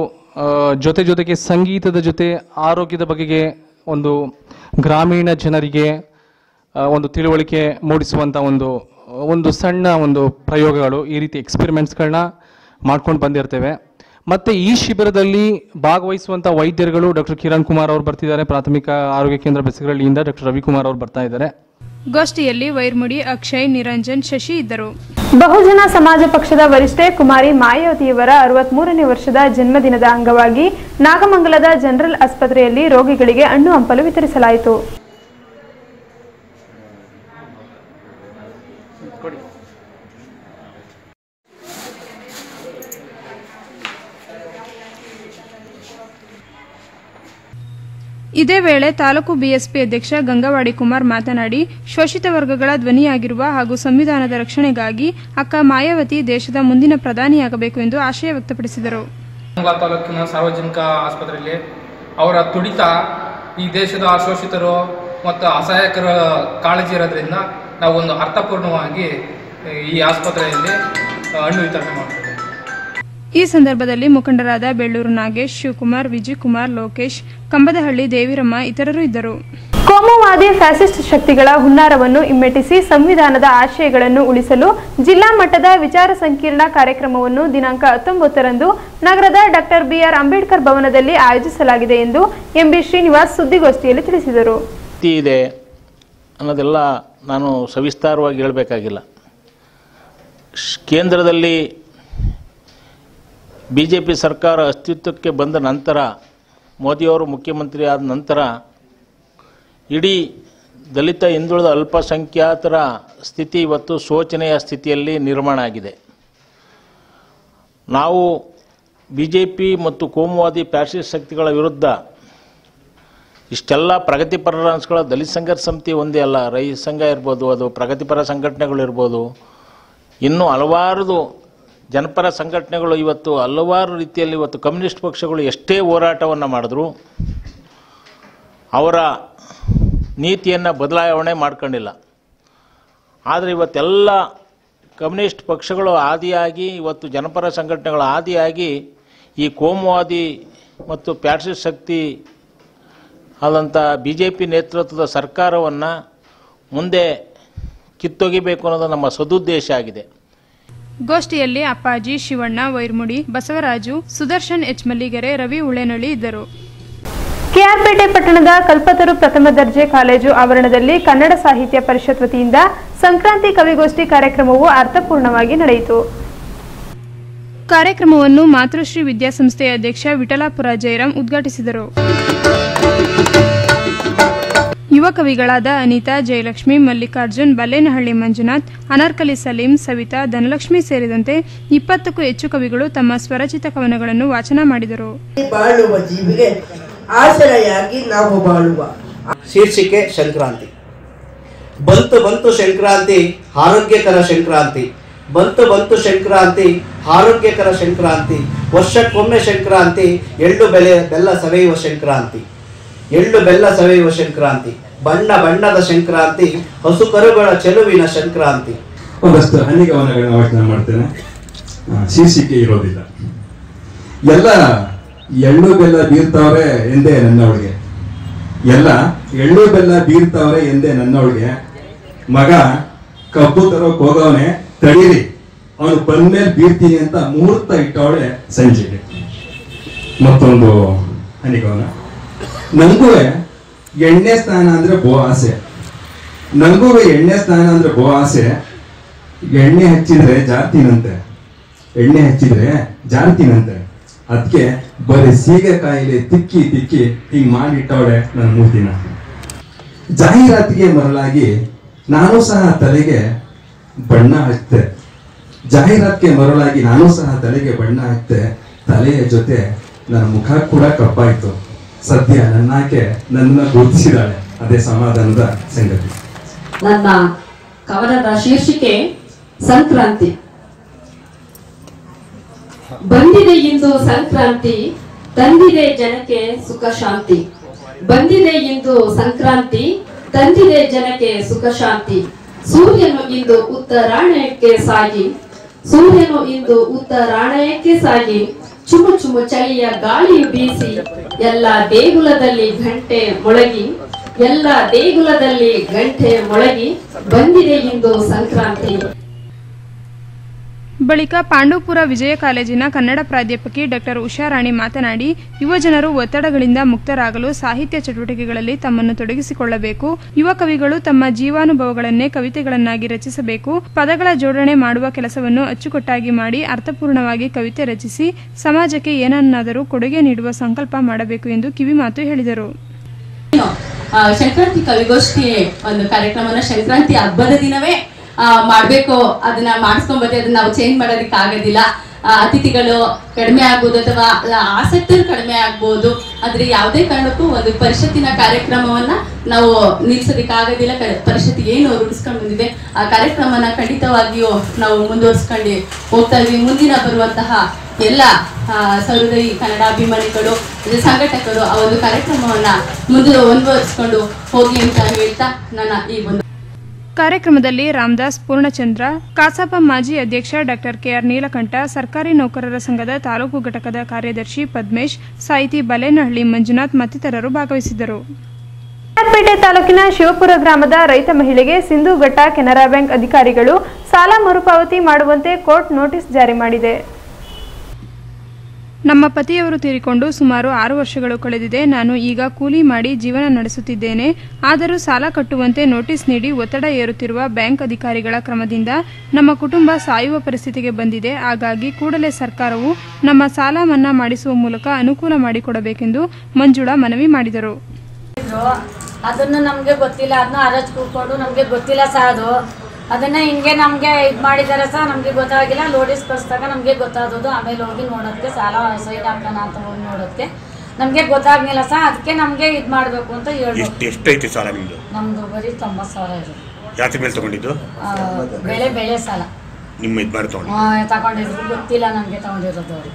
ಜೊತೆ ಜೊತೆಗೆ ಸಂಗೀತದ ಜೊತೆ ಆರೋಗ್ಯದ ಬಗೆಗೆ ಒಂದು ಗ್ರಾಮೀಣ ಜನರಿಗೆ ಒಂದು ತಿಳುವಳಿಕೆ ಮೂಡಿಸುವಂಥ ಒಂದು ಒಂದು ಸಣ್ಣ ಒಂದು ಪ್ರಯೋಗಗಳು ಈ ರೀತಿ ಎಕ್ಸ್ಪೆರಿಮೆಂಟ್ಸ್ಗಳನ್ನ ಮಾಡ್ಕೊಂಡು ಬಂದಿರ್ತೇವೆ. ಮತ್ತು ಈ ಶಿಬಿರದಲ್ಲಿ ಭಾಗವಹಿಸುವಂಥ ವೈದ್ಯರುಗಳು ಡಾಕ್ಟರ್ ಕಿರಣ್ ಕುಮಾರ್ ಅವರು ಬರ್ತಿದ್ದಾರೆ, ಪ್ರಾಥಮಿಕ ಆರೋಗ್ಯ ಕೇಂದ್ರ ಬೆಸಗರಳ್ಳಿಯಿಂದ ಡಾಕ್ಟರ್ ರವಿಕುಮಾರ್ ಅವರು ಬರ್ತಾ ಇದ್ದಾರೆ. ಗೋಷ್ಠಿಯಲ್ಲಿ ವೈರ್ಮುಡಿ ಅಕ್ಷಯ್, ನಿರಂಜನ್, ಶಶಿ ಇದ್ದರು. ಬಹುಜನ ಸಮಾಜ ಪಕ್ಷದ ವರಿಷ್ಠೆ ಕುಮಾರಿ ಮಾಯಾವತಿಯವರ ಅರವತ್ಮೂರನೇ ವರ್ಷದ ಜನ್ಮದಿನದ ಅಂಗವಾಗಿ ನಾಗಮಂಗಲದ ಜನರಲ್ ಆಸ್ಪತ್ರೆಯಲ್ಲಿ ರೋಗಿಗಳಿಗೆ ಹಣ್ಣು ಹಂಪಲು ವಿತರಿಸಲಾಯಿತು. ಇದೇ ವೇಳೆ ತಾಲೂಕು ಬಿಎಸ್ಪಿ ಅಧ್ಯಕ್ಷ ಗಂಗವಾಡಿ ಕುಮಾರ್ ಮಾತನಾಡಿ, ಶೋಷಿತ ವರ್ಗಗಳ ಧ್ವನಿಯಾಗಿರುವ ಹಾಗೂ ಸಂವಿಧಾನದ ರಕ್ಷಣೆಗಾಗಿ ಅಕ್ಕ ಮಾಯಾವತಿ ದೇಶದ ಮುಂದಿನ ಪ್ರಧಾನಿಯಾಗಬೇಕು ಎಂದು ಆಶಯ ವ್ಯಕ್ತಪಡಿಸಿದರು. ತಾಲೂಕಿನ ಸಾರ್ವಜನಿಕ ಆಸ್ಪತ್ರೆಯಲ್ಲಿ ಅವರ ತುಡಿತ ಈ ದೇಶದ ಅಶೋಷಿತರು ಮತ್ತು ಅಸಹಾಯಕರ ಕಾಳಜಿ ಇರೋದ್ರಿಂದ ನಾವು ಒಂದು ಅರ್ಥಪೂರ್ಣವಾಗಿ ಈ ಆಸ್ಪತ್ರೆಯಲ್ಲಿ ಹಣ್ಣು ವಿತರಣೆ ಮಾಡ್ತೇವೆ ಈ ಸಂದರ್ಭದಲ್ಲಿ ಮುಖಂಡರಾದ ಬೆಳ್ಳೂರು ನಾಗೇಶ್ ಶಿವಕುಮಾರ್ ವಿಜಯಕುಮಾರ್ ಲೋಕೇಶ್ ಕಂಬದಹಳ್ಳಿ ದೇವಿರಮ್ಮ ಇತರರು ಇದ್ದರು. ಕೋಮುವಾದಿ ಫ್ಯಾಸಿಸ್ಟ್ ಶಕ್ತಿಗಳ ಹುನ್ನಾರವನ್ನು ಹಿಮ್ಮೆಟ್ಟಿಸಿ ಸಂವಿಧಾನದ ಆಶಯಗಳನ್ನು ಉಳಿಸಲು ಜಿಲ್ಲಾ ಮಟ್ಟದ ವಿಚಾರ ಸಂಕಿರಣ ಕಾರ್ಯಕ್ರಮವನ್ನು ದಿನಾಂಕ ಹತ್ತೊಂಬತ್ತರಂದು ನಗರದ ಡಾಕ್ಟರ್ ಬಿಆರ್ ಅಂಬೇಡ್ಕರ್ ಭವನದಲ್ಲಿ ಆಯೋಜಿಸಲಾಗಿದೆ ಎಂದು ಎಂಬಿ ಶ್ರೀನಿವಾಸ್ ಸುದ್ದಿಗೋಷ್ಠಿಯಲ್ಲಿ ತಿಳಿಸಿದರು. ಇದೆ ಅನ್ನೋದೆಲ್ಲ ನಾನು ಸವಿಸ್ತಾರವಾಗಿ ಹೇಳಬೇಕಾಗಿಲ್ಲ. ಶ್- ಕೇಂದ್ರದಲ್ಲಿ ಬಿ ಜೆ ಪಿ ಸರ್ಕಾರ ಅಸ್ತಿತ್ವಕ್ಕೆ ಬಂದ ನಂತರ ಮೋದಿಯವರು ಮುಖ್ಯಮಂತ್ರಿ ಆದ ನಂತರ ಇಡೀ ದಲಿತ ಹಿಂದುಳಿದ ಅಲ್ಪಸಂಖ್ಯಾತರ ಸ್ಥಿತಿ ಇವತ್ತು ಶೋಚನೆಯ ಸ್ಥಿತಿಯಲ್ಲಿ ನಿರ್ಮಾಣ ಆಗಿದೆ. ನಾವು ಬಿ ಜೆ ಪಿ ಮತ್ತು ಕೋಮುವಾದಿ ಫ್ಯಾಸಿಸ್ಟ್ ಶಕ್ತಿಗಳ ವಿರುದ್ಧ ಇಷ್ಟೆಲ್ಲ ಪ್ರಗತಿಪರ ಅನ್ಸ್ಕೊಳ್ಳೋ ದಲಿತ ಸಂಘರ್ಷ ಸಮಿತಿ ಒಂದೇ ಅಲ್ಲ ರೈ ಸಂಘ ಇರ್ಬೋದು, ಅದು ಪ್ರಗತಿಪರ ಸಂಘಟನೆಗಳು ಇರ್ಬೋದು, ಇನ್ನೂ ಹಲವಾರು ಜನಪರ ಸಂಘಟನೆಗಳು ಇವತ್ತು ಹಲವಾರು ರೀತಿಯಲ್ಲಿ ಇವತ್ತು ಕಮ್ಯುನಿಸ್ಟ್ ಪಕ್ಷಗಳು ಎಷ್ಟೇ ಹೋರಾಟವನ್ನು ಮಾಡಿದ್ರು, ಅವರ ನೀತಿಯನ್ನು ಬದಲಾವಣೆ ಮಾಡ್ಕೊಂಡಿಲ್ಲ. ಆದರೆ ಇವತ್ತೆಲ್ಲ ಕಮ್ಯುನಿಸ್ಟ್ ಪಕ್ಷಗಳು ಆದಿಯಾಗಿ, ಇವತ್ತು ಜನಪರ ಸಂಘಟನೆಗಳು ಆದಿಯಾಗಿ, ಈ ಕೋಮುವಾದಿ ಮತ್ತು ಪ್ಯಾಟ್ರಿಸ್ ಶಕ್ತಿ ಆದಂಥ ಬಿ ಜೆ ಪಿ ನೇತೃತ್ವದ ಸರ್ಕಾರವನ್ನು ಮುಂದೆ ಕಿತ್ತೊಗಿಬೇಕು ಅನ್ನೋದು ನಮ್ಮ ಸದುದ್ದೇಶ ಆಗಿದೆ. ಗೋಷ್ಠಿಯಲ್ಲಿ ಅಪ್ಪಾಜಿ ಶಿವಣ್ಣ ವೈರ್ಮುಡಿ ಬಸವರಾಜು ಸುದರ್ಶನ್ ಎಚ್ ಮಲ್ಲಿಗೆರೆ ರವಿ ಉಳೆನಳ್ಳಿ ಇದ್ದರು. ಕೆಆರ್ಪೇಟೆ ಪಟ್ಟಣದ ಕಲ್ಪತರು ಪ್ರಥಮ ದರ್ಜೆ ಕಾಲೇಜು ಆವರಣದಲ್ಲಿ ಕನ್ನಡ ಸಾಹಿತ್ಯ ಪರಿಷತ್ ವತಿಯಿಂದ ಸಂಕ್ರಾಂತಿ ಕವಿಗೋಷ್ಠಿ ಕಾರ್ಯಕ್ರಮವು ಅರ್ಥಪೂರ್ಣವಾಗಿ ನಡೆಯಿತು. ಕಾರ್ಯಕ್ರಮವನ್ನು ಮಾತೃಶ್ರೀ ವಿದ್ಯಾಸಂಸ್ಥೆಯ ಅಧ್ಯಕ್ಷ ವಿಠಲಾಪುರ ಜಯರಾಮ್ ಉದ್ಘಾಟಿಸಿದರು. ಯುವ ಕವಿಗಳಾದ ಅನಿತಾ ಜಯಲಕ್ಷ್ಮಿ ಮಲ್ಲಿಕಾರ್ಜುನ್ ಬಲ್ಲೇನಹಳ್ಳಿ ಮಂಜುನಾಥ್ ಅನಾರ್ಕಲಿ ಸಲೀಂ ಸವಿತಾ ಧನಲಕ್ಷ್ಮಿ ಸೇರಿದಂತೆ ಇಪ್ಪತ್ತಕ್ಕೂ ಹೆಚ್ಚು ಕವಿಗಳು ತಮ್ಮ ಸ್ವರಚಿತ ಕವನಗಳನ್ನು ವಾಚನ ಮಾಡಿದರು. ಬಾಳುವ ಜೀವಿಗೆ ಆಸರೆಯಾಗಿ ನಾವು ಬಾಳುವ. ಶೀರ್ಷಿಕೆ ಸಂಕ್ರಾಂತಿ. ಬಂತು ಬಂತು ಸಂಕ್ರಾಂತಿ ಆರೋಗ್ಯಕರ ಸಂಕ್ರಾಂತಿ. ಬಂತು ಬಂತು ಸಂಕ್ರಾಂತಿ ಆರೋಗ್ಯಕರ ಸಂಕ್ರಾಂತಿ. ವರ್ಷಕ್ಕೊಮ್ಮೆ ಸಂಕ್ರಾಂತಿ ಎಳ್ಳು ಬೆಲೆ ಬೆಲ್ಲ ಸವೆಯುವ ಸಂಕ್ರಾಂತಿ. ಎಳ್ಳು ಬೆಲ್ಲ ಸವೆಯುವ ಸಂಕ್ರಾಂತಿ. ಬಣ್ಣ ಬಣ್ಣದ ಸಂಕ್ರಾಂತಿ, ಹಸು ಕರುಗಳ ಚೆಲುವಿನ ಸಂಕ್ರಾಂತಿ. ಒಂದಷ್ಟು ಹನಿಗವನಗಳನ್ನ ವಾಚನ ಮಾಡ್ತೇನೆ. ಶೀರ್ಷಿಕೆ ಇರೋದಿಲ್ಲ. ಎಲ್ಲ ಎಳ್ಳು ಬೆಲ್ಲ ಬೀರ್ತಾವ್ರೆ ಎಂದೇ ನನ್ನವಳಿಗೆ ಎಲ್ಲ ಎಳ್ಳು ಬೆಲ್ಲ ಬೀರ್ತಾವ್ರೆ ಎಂದೇ ನನ್ನವಳಿಗೆ ಮಗ, ಕಬ್ಬು ತರೋಕ್ ಹೋಗವನೆ, ತಡೀರಿ. ಅವನು ಬಂದ್ಮೇಲೆ ಬೀರ್ತೀನಿ ಅಂತ ಮುಹೂರ್ತ ಇಟ್ಟವಳೆ ಸಂಜೆಗೆ. ಮತ್ತೊಂದು ಹನಿಗವನ. ನಂಗೂ ಎಣ್ಣೆ ಸ್ನಾನ ಅಂದ್ರೆ ಬೋ ಆಸೆ. ನಂಗೂ ಎಣ್ಣೆ ಸ್ನಾನ ಅಂದ್ರೆ ಬೋ ಆಸೆ. ಎಣ್ಣೆ ಹಚ್ಚಿದ್ರೆ ಜಾರ್ತೀನಂತೆ. ಎಣ್ಣೆ ಹಚ್ಚಿದ್ರೆ ಜಾರ್ತೀನಂತೆ. ಅದಕ್ಕೆ ಬರೀ ಸೀಗೆ ಕಾಯಿಲೆ ತಿಕ್ಕಿ ತಿಕ್ಕಿ ಹಿಂಗ್ ಮಾಡಿಟ್ಟವಳೆ ನನ್ನ ಮೂರ್ತಿನ ಜಾಹೀರಾತಿಗೆ ಮರಳಾಗಿ ನಾನು ಸಹ ತಲೆಗೆ ಬಣ್ಣ ಹಚ್ತೆ. ಜಾಹೀರಾತಿಗೆ ಮರಳಾಗಿ ನಾನು ಸಹ ತಲೆಗೆ ಬಣ್ಣ ಹಾಕ್ತೆ ತಲೆಯ ಜೊತೆ ನನ್ನ ಮುಖ ಕೂಡ ಕಪ್ಪಾಯ್ತು. ಸದ್ಯ ನನ್ನಾಕೆ ನನ್ನ ಗುರುತಿಸಿದಾಳೆ ಅದೇ ಸಮಾಧಾನದ ಸಂಗತಿ. ನನ್ನ ಕವನದ ಶೀರ್ಷಿಕೆ ಸಂಕ್ರಾಂತಿ. ಬಂದಿದೆ ಇಂದು ಸಂಕ್ರಾಂತಿ, ತಂದಿದೆ ಜನಕ್ಕೆ ಸುಖ ಶಾಂತಿ. ಬಂದಿದೆ ಇಂದು ಸಂಕ್ರಾಂತಿ, ತಂದಿದೆ ಜನಕ್ಕೆ ಸುಖ ಶಾಂತಿ. ಸೂರ್ಯನು ಇಂದು ಉತ್ತರಾಯಣಕ್ಕೆ ಸಾಗಿ. ಸೂರ್ಯನು ಇಂದು ಉತ್ತರಾಯಣಕ್ಕೆ ಸಾಗಿ. ಚುಮು ಚುಮು ಚಳಿಯ ಗಾಳಿಯು ಬೀಸಿ ಎಲ್ಲ ದೇಗುಲದಲ್ಲಿ ಗಂಟೆ ಮೊಳಗಿ, ಎಲ್ಲ ದೇಗುಲದಲ್ಲಿ ಗಂಟೆ ಮೊಳಗಿ ಬಂದಿದೆ ಇಂದು ಸಂಕ್ರಾಂತಿ. ಬಳಿಕ ಪಾಂಡವಪುರ ವಿಜಯ ಕಾಲೇಜಿನ ಕನ್ನಡ ಪ್ರಾಧ್ಯಾಪಕಿ ಡಾಕ್ಟರ್ ಉಷಾರಾಣಿ ಮಾತನಾಡಿ ಯುವಜನರು ಒತ್ತಡಗಳಿಂದ ಮುಕ್ತರಾಗಲು ಸಾಹಿತ್ಯ ಚಟುವಟಿಕೆಗಳಲ್ಲಿ ತಮ್ಮನ್ನು ತೊಡಗಿಸಿಕೊಳ್ಳಬೇಕು. ಯುವ ಕವಿಗಳು ತಮ್ಮ ಜೀವಾನುಭವಗಳನ್ನೇ ಕವಿತೆಗಳನ್ನಾಗಿ ರಚಿಸಬೇಕು. ಪದಗಳ ಜೋಡಣೆ ಮಾಡುವ ಕೆಲಸವನ್ನು ಅಚ್ಚುಕಟ್ಟಾಗಿ ಮಾಡಿ ಅರ್ಥಪೂರ್ಣವಾಗಿ ಕವಿತೆ ರಚಿಸಿ, ಸಮಾಜಕ್ಕೆ ಏನನ್ನಾದರೂ ಕೊಡುಗೆ ನೀಡುವ ಸಂಕಲ್ಪ ಮಾಡಬೇಕು ಎಂದು ಕಿವಿಮಾತು ಹೇಳಿದರು. ಸಂಕ್ರಾಂತಿ ಕವಿಗೋಷ್ಠಿ ಒಂದು ಕಾರ್ಯಕ್ರಮನ ಸಂಕ್ರಾಂತಿ ಹಬ್ಬದ ದಿನವೇ ಮಾಡ್ಬೇಕು, ಅದನ್ನ ಮಾಡಿಸ್ಕೊಂಬತ್ತೆ, ಅದನ್ನ ನಾವು ಚೇಂಜ್ ಮಾಡೋದಕ್ಕೆ ಆಗೋದಿಲ್ಲ. ಅತಿಥಿಗಳು ಕಡಿಮೆ ಆಗ್ಬೋದು ಅಥವಾ ಆಸಕ್ತರು ಕಡಿಮೆ ಆಗ್ಬೋದು. ಆದ್ರೆ ಯಾವುದೇ ಕಾರಣಕ್ಕೂ ಒಂದು ಪರಿಷತ್ತಿನ ಕಾರ್ಯಕ್ರಮವನ್ನ ನಾವು ಕ- ಪರಿಷತ್ ಏನು ರೂಢಿಸ್ಕೊಂಡು ಬಂದಿದೆ, ಆ ಕಾರ್ಯಕ್ರಮನ ಖಂಡಿತವಾಗಿಯೂ ನಾವು ಮುಂದುವರಿಸ್ಕೊಂಡು ಹೋಗ್ತಾ ಇದ್ವಿ. ಮುಂದಿನ ಬರುವಂತಹ ಎಲ್ಲ ಸಹೃದಯಿ ಕನ್ನಡ ಅಭಿಮಾನಿಗಳು ಸಂಘಟಕರು ಆ ಒಂದು ಕಾರ್ಯಕ್ರಮವನ್ನ ಮುಂದೆ ಮುಂದುವರಿಸ್ಕೊಂಡು ಹೋಗಿ ಅಂತ ಹೇಳ್ತಾ ನನ್ನ ಈ ಒಂದು ಕಾರ್ಯಕ್ರಮದಲ್ಲಿ ರಾಮದಾಸ್ ಪೂರ್ಣಚಂದ್ರ, ಕಸಾಪ ಮಾಜಿ ಅಧ್ಯಕ್ಷ ಡಾಕ್ಟರ್ ಕೆಆರ್ ನೀಲಕಂಠ, ಸರ್ಕಾರಿ ನೌಕರರ ಸಂಘದ ತಾಲೂಕು ಘಟಕದ ಕಾರ್ಯದರ್ಶಿ ಪದ್ಮೇಶ್, ಸಾಹಿತಿ ಬಲೇನಹಳ್ಳಿ ಮಂಜುನಾಥ್ ಮತ್ತಿತರರು ಭಾಗವಹಿಸಿದ್ದರು. ಪೇಟೆ ತಾಲೂಕಿನ ಶಿವಪುರ ಗ್ರಾಮದ ರೈತ ಮಹಿಳೆಗೆ ಸಿಂಧುಘಟ್ಟ ಕೆನರಾ ಬ್ಯಾಂಕ್ ಅಧಿಕಾರಿಗಳು ಸಾಲ ಮರುಪಾವತಿ ಮಾಡುವಂತೆ ಕೋರ್ಟ್ ನೋಟಿಸ್ ಜಾರಿ ಮಾಡಿದೆ. ನಮ್ಮ ಪತಿಯವರು ತೀರಿಕೊಂಡು ಸುಮಾರು ಆರು ವರ್ಷಗಳು ಕಳೆದಿದೆ. ನಾನು ಈಗ ಕೂಲಿ ಮಾಡಿ ಜೀವನ ನಡೆಸುತ್ತಿದ್ದೇನೆ. ಆದರೂ ಸಾಲ ಕಟ್ಟುವಂತೆ ನೋಟಿಸ್ ನೀಡಿ ಒತ್ತಡ ಏರುತ್ತಿರುವ ಬ್ಯಾಂಕ್ ಅಧಿಕಾರಿಗಳ ಕ್ರಮದಿಂದ ನಮ್ಮ ಕುಟುಂಬ ಸಾಯುವ ಪರಿಸ್ಥಿತಿಗೆ ಬಂದಿದೆ. ಹಾಗಾಗಿ ಕೂಡಲೇ ಸರ್ಕಾರವು ನಮ್ಮ ಸಾಲ ಮನ್ನಾ ಮಾಡಿಸುವ ಮೂಲಕ ಅನುಕೂಲ ಮಾಡಿಕೊಡಬೇಕೆಂದು ಮಂಜುಳಾ ಮನವಿ ಮಾಡಿದರು. ಅದನ್ನು ನಮಗೆ ಗೊತ್ತಿಲ್ಲ. ಅದನ್ನ ಅರಜ್ ಕೂತ್ಕೊಂಡು ನಮಗೆ ಗೊತ್ತಿಲ್ಲ ಸಹ ಅದು. ಅದನ್ನ ಹಿಂಗೆ ನಮಗೆ ಇದು ಮಾಡಿದಾರೆ ಸರ್ ನಮಗೆ ಗೊತ್ತಾಗಿಲ್ಲ. ನೋಟಿಸ್ ಕಳಿಸಿದಾಗ ನಮಗೆ ಗೊತ್ತಾದದು ಆಮೇಲೆ ಹೋಗಿ ನೋಡೋದಕ್ಕೆ ಸಾಲ ಸೈಡ್ ಹಾಕೋಣ ಅಂತ ಹೋಗಿ ನೋಡೋದಕ್ಕೆ. ನಮಗೆ ಗೊತ್ತಾಗ್ಲಿಲ್ಲ ಸರ್ ಅದಕ್ಕೆ ನಮಗೆ ಇದು ಮಾಡಬೇಕು ಅಂತ ಎಷ್ಟು ಎಷ್ಟೈತಿ ಸಾಲ ನಿಮ್ಮದು ನಮ್ದು ಬರೀ ತೊಂಬತ್ತು ಸಾವಿರ ಇದೆ. ಯಾತ್ರ ಮೇಲೆ ತಗೊಂಡಿದ್ದು? ಬೆಳೆ ಬೆಳೆ ಸಾಲ. ನಿಮ್ಮ ಇದು ಮಾಡಿ ತಗೊಂಡು ತಗೊಂಡಿದ್ರು ಗೊತ್ತಿಲ್ಲ ನಮ್ಗೆ ತಗೊಂಡಿರೋದು ಅವ್ರು.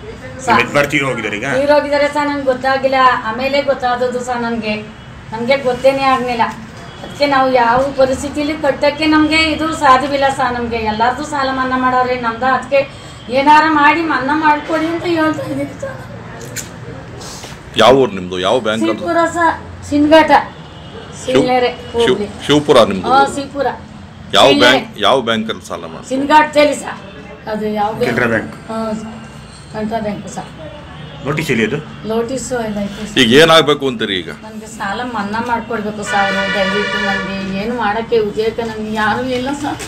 ಇದು ಮಾಡಿ ಈಗ? ತೀರೋಗಿದ್ದಾರೆ ಸಹ ನಂಗೆ ಗೊತ್ತಾಗಿಲ್ಲ. ಆಮೇಲೆ ಗೊತ್ತಾದದ್ದು ಸರ್ ನನಗೆ. ನಮ್ಗೆ ಗೊತ್ತೇನೆ ಆಗಲಿಲ್ಲ. ಅದಕ್ಕೆ ನಾವು ಯಾವ ಪರಿಸ್ಥಿತಿಲಿ ಕಟ್ಟಕ್ಕೆ ನಮಗೆ ಇದು ಸಾಧ್ಯವಿಲ್ಲ ಸಾ ನಮಗೆ. ಎಲ್ಲರದು ಸಾಲ ಮನ್ನಾ ಮಾಡೋರಿ ನಮ್ದು ಅದಕ್ಕೆ ಏನಾರ ಮಾಡಿ ಮನ್ನಾ ಮಾಡ್ಕೊಡಿ ಅಂತ ಹೇಳ್ತಾ ಇದ್ದೀವಿ ಸರ್. ಯಾವ ಊರು ನಿಮ್ದು? ಯಾವ ಬ್ಯಾಂಕ್ ಅದು? ಸಿಂಪುರ ಸಹ ಸಿನ್ಘಾಟ ಸಿಲ್ಲೆರೆ ಶಿವಪುರ ನಿಮ್ದು? ಹಾಂ ಸಿಪುರ ಯಾವ ಬ್ಯಾಂಕ್ ಯಾವ ಬ್ಯಾಂಕ್ ಅಲ್ಲಿ ಸಾಲ ಮಾಡಿ ಸಿನ್ಘಾಟ್ ತೇಲಿ ಅದು ಯಾವ ಕೆನರಾ ಬ್ಯಾಂಕ್. ಹಾಂ ಕೆನರಾ ಬ್ಯಾಂಕ್ ಸಹ ನೋಟಿಸ್ ಎಲ್ಲಿ ನೋಟಿಸ್ ಈಗ ಏನಾಗಬೇಕು ಅಂತೀರಿ ಈಗ? ನನಗೆ ಸಾಲ ಮನ್ನಾ ಮಾಡ್ಕೊಳ್ಬೇಕು ಸರ್ ಅವ್ರು ದಯವಿಟ್ಟು ನನಗೆ ಏನು ಮಾಡೋಕ್ಕೆ ಉದ್ಯೋಗ ನನಗೆ ಯಾರೂ ಇಲ್ಲ ಸರ್.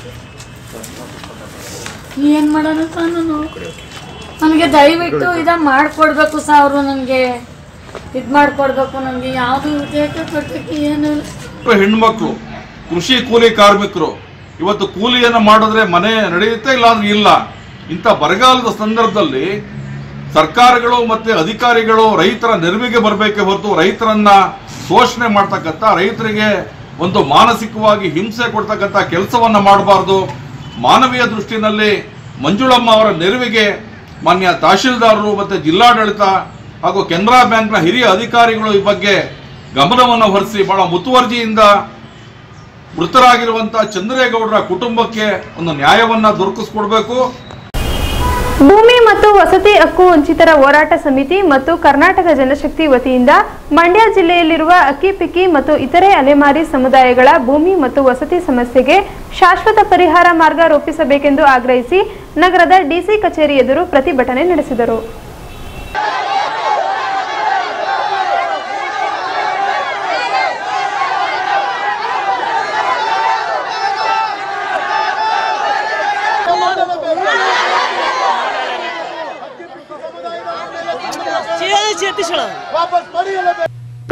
ಏನು ಮಾಡೋಣ ಸರ್ ನಾನು? ನನಗೆ ದಯವಿಟ್ಟು ಇದ ಮಾಡಿಕೊಡ್ಬೇಕು ಸರ್ ಅವರು ನನಗೆ. ಇದು ಮಾಡಿಕೊಡ್ಬೇಕು ನನಗೆ ಯಾವುದು ಉದ್ಯೋಗ ಕಟ್ಟಕ್ಕೆ ಏನು ಇಲ್ಲ. ಹೆಣ್ಮಕ್ಳು ಕೃಷಿ ಕೂಲಿ ಕಾರ್ಮಿಕರು ಇವತ್ತು ಕೂಲಿಯನ್ನು ಮಾಡಿದ್ರೆ ಮನೆ ನಡೆಯುತ್ತೆ ಇಲ್ಲ ಅಂದ್ರೆ ಇಲ್ಲ. ಇಂಥ ಬರಗಾಲದ ಸಂದರ್ಭದಲ್ಲಿ ಸರ್ಕಾರಗಳು ಮತ್ತೆ ಅಧಿಕಾರಿಗಳು ರೈತರ ನೆರವಿಗೆ ಬರಬೇಕೆ ಹೊರತು ರೈತರನ್ನ ಶೋಷಣೆ ಮಾಡ್ತಕ್ಕಂಥ, ರೈತರಿಗೆ ಒಂದು ಮಾನಸಿಕವಾಗಿ ಹಿಂಸೆ ಕೊಡ್ತಕ್ಕಂಥ ಕೆಲಸವನ್ನ ಮಾಡಬಾರ್ದು. ಮಾನವೀಯ ದೃಷ್ಟಿನಲ್ಲಿ ಮಂಜುಳಮ್ಮ ಅವರ ನೆರವಿಗೆ ಮಾನ್ಯ ತಹಶೀಲ್ದಾರರು ಮತ್ತೆ ಜಿಲ್ಲಾಡಳಿತ ಹಾಗೂ ಕೆನರಾ ಬ್ಯಾಂಕ್ನ ಹಿರಿಯ ಅಧಿಕಾರಿಗಳು ಈ ಬಗ್ಗೆ ಗಮನವನ್ನು ಹೊರಿಸಿ ಬಹಳ ಮುತುವರ್ಜಿಯಿಂದ ಮೃತರಾಗಿರುವಂತಹ ಚಂದ್ರೇಗೌಡರ ಕುಟುಂಬಕ್ಕೆ ಒಂದು ನ್ಯಾಯವನ್ನ ದೊರಕಿಸ್ಕೊಡ್ಬೇಕು. ಭೂಮಿ ಮತ್ತು ವಸತಿ ಹಕ್ಕು ವಂಚಿತರ ಹೋರಾಟ ಸಮಿತಿ ಮತ್ತು ಕರ್ನಾಟಕ ಜನಶಕ್ತಿ ವತಿಯಿಂದ ಮಂಡ್ಯ ಜಿಲ್ಲೆಯಲ್ಲಿರುವ ಅಕ್ಕಿಪಿಕ್ಕಿ ಮತ್ತು ಇತರೆ ಅಲೆಮಾರಿ ಸಮುದಾಯಗಳ ಭೂಮಿ ಮತ್ತು ವಸತಿ ಸಮಸ್ಯೆಗೆ ಶಾಶ್ವತ ಪರಿಹಾರ ಮಾರ್ಗ ರೂಪಿಸಬೇಕೆಂದು ಆಗ್ರಹಿಸಿ ನಗರದ ಡಿಸಿ ಕಚೇರಿ ಎದುರು ಪ್ರತಿಭಟನೆ ನಡೆಸಿದರು.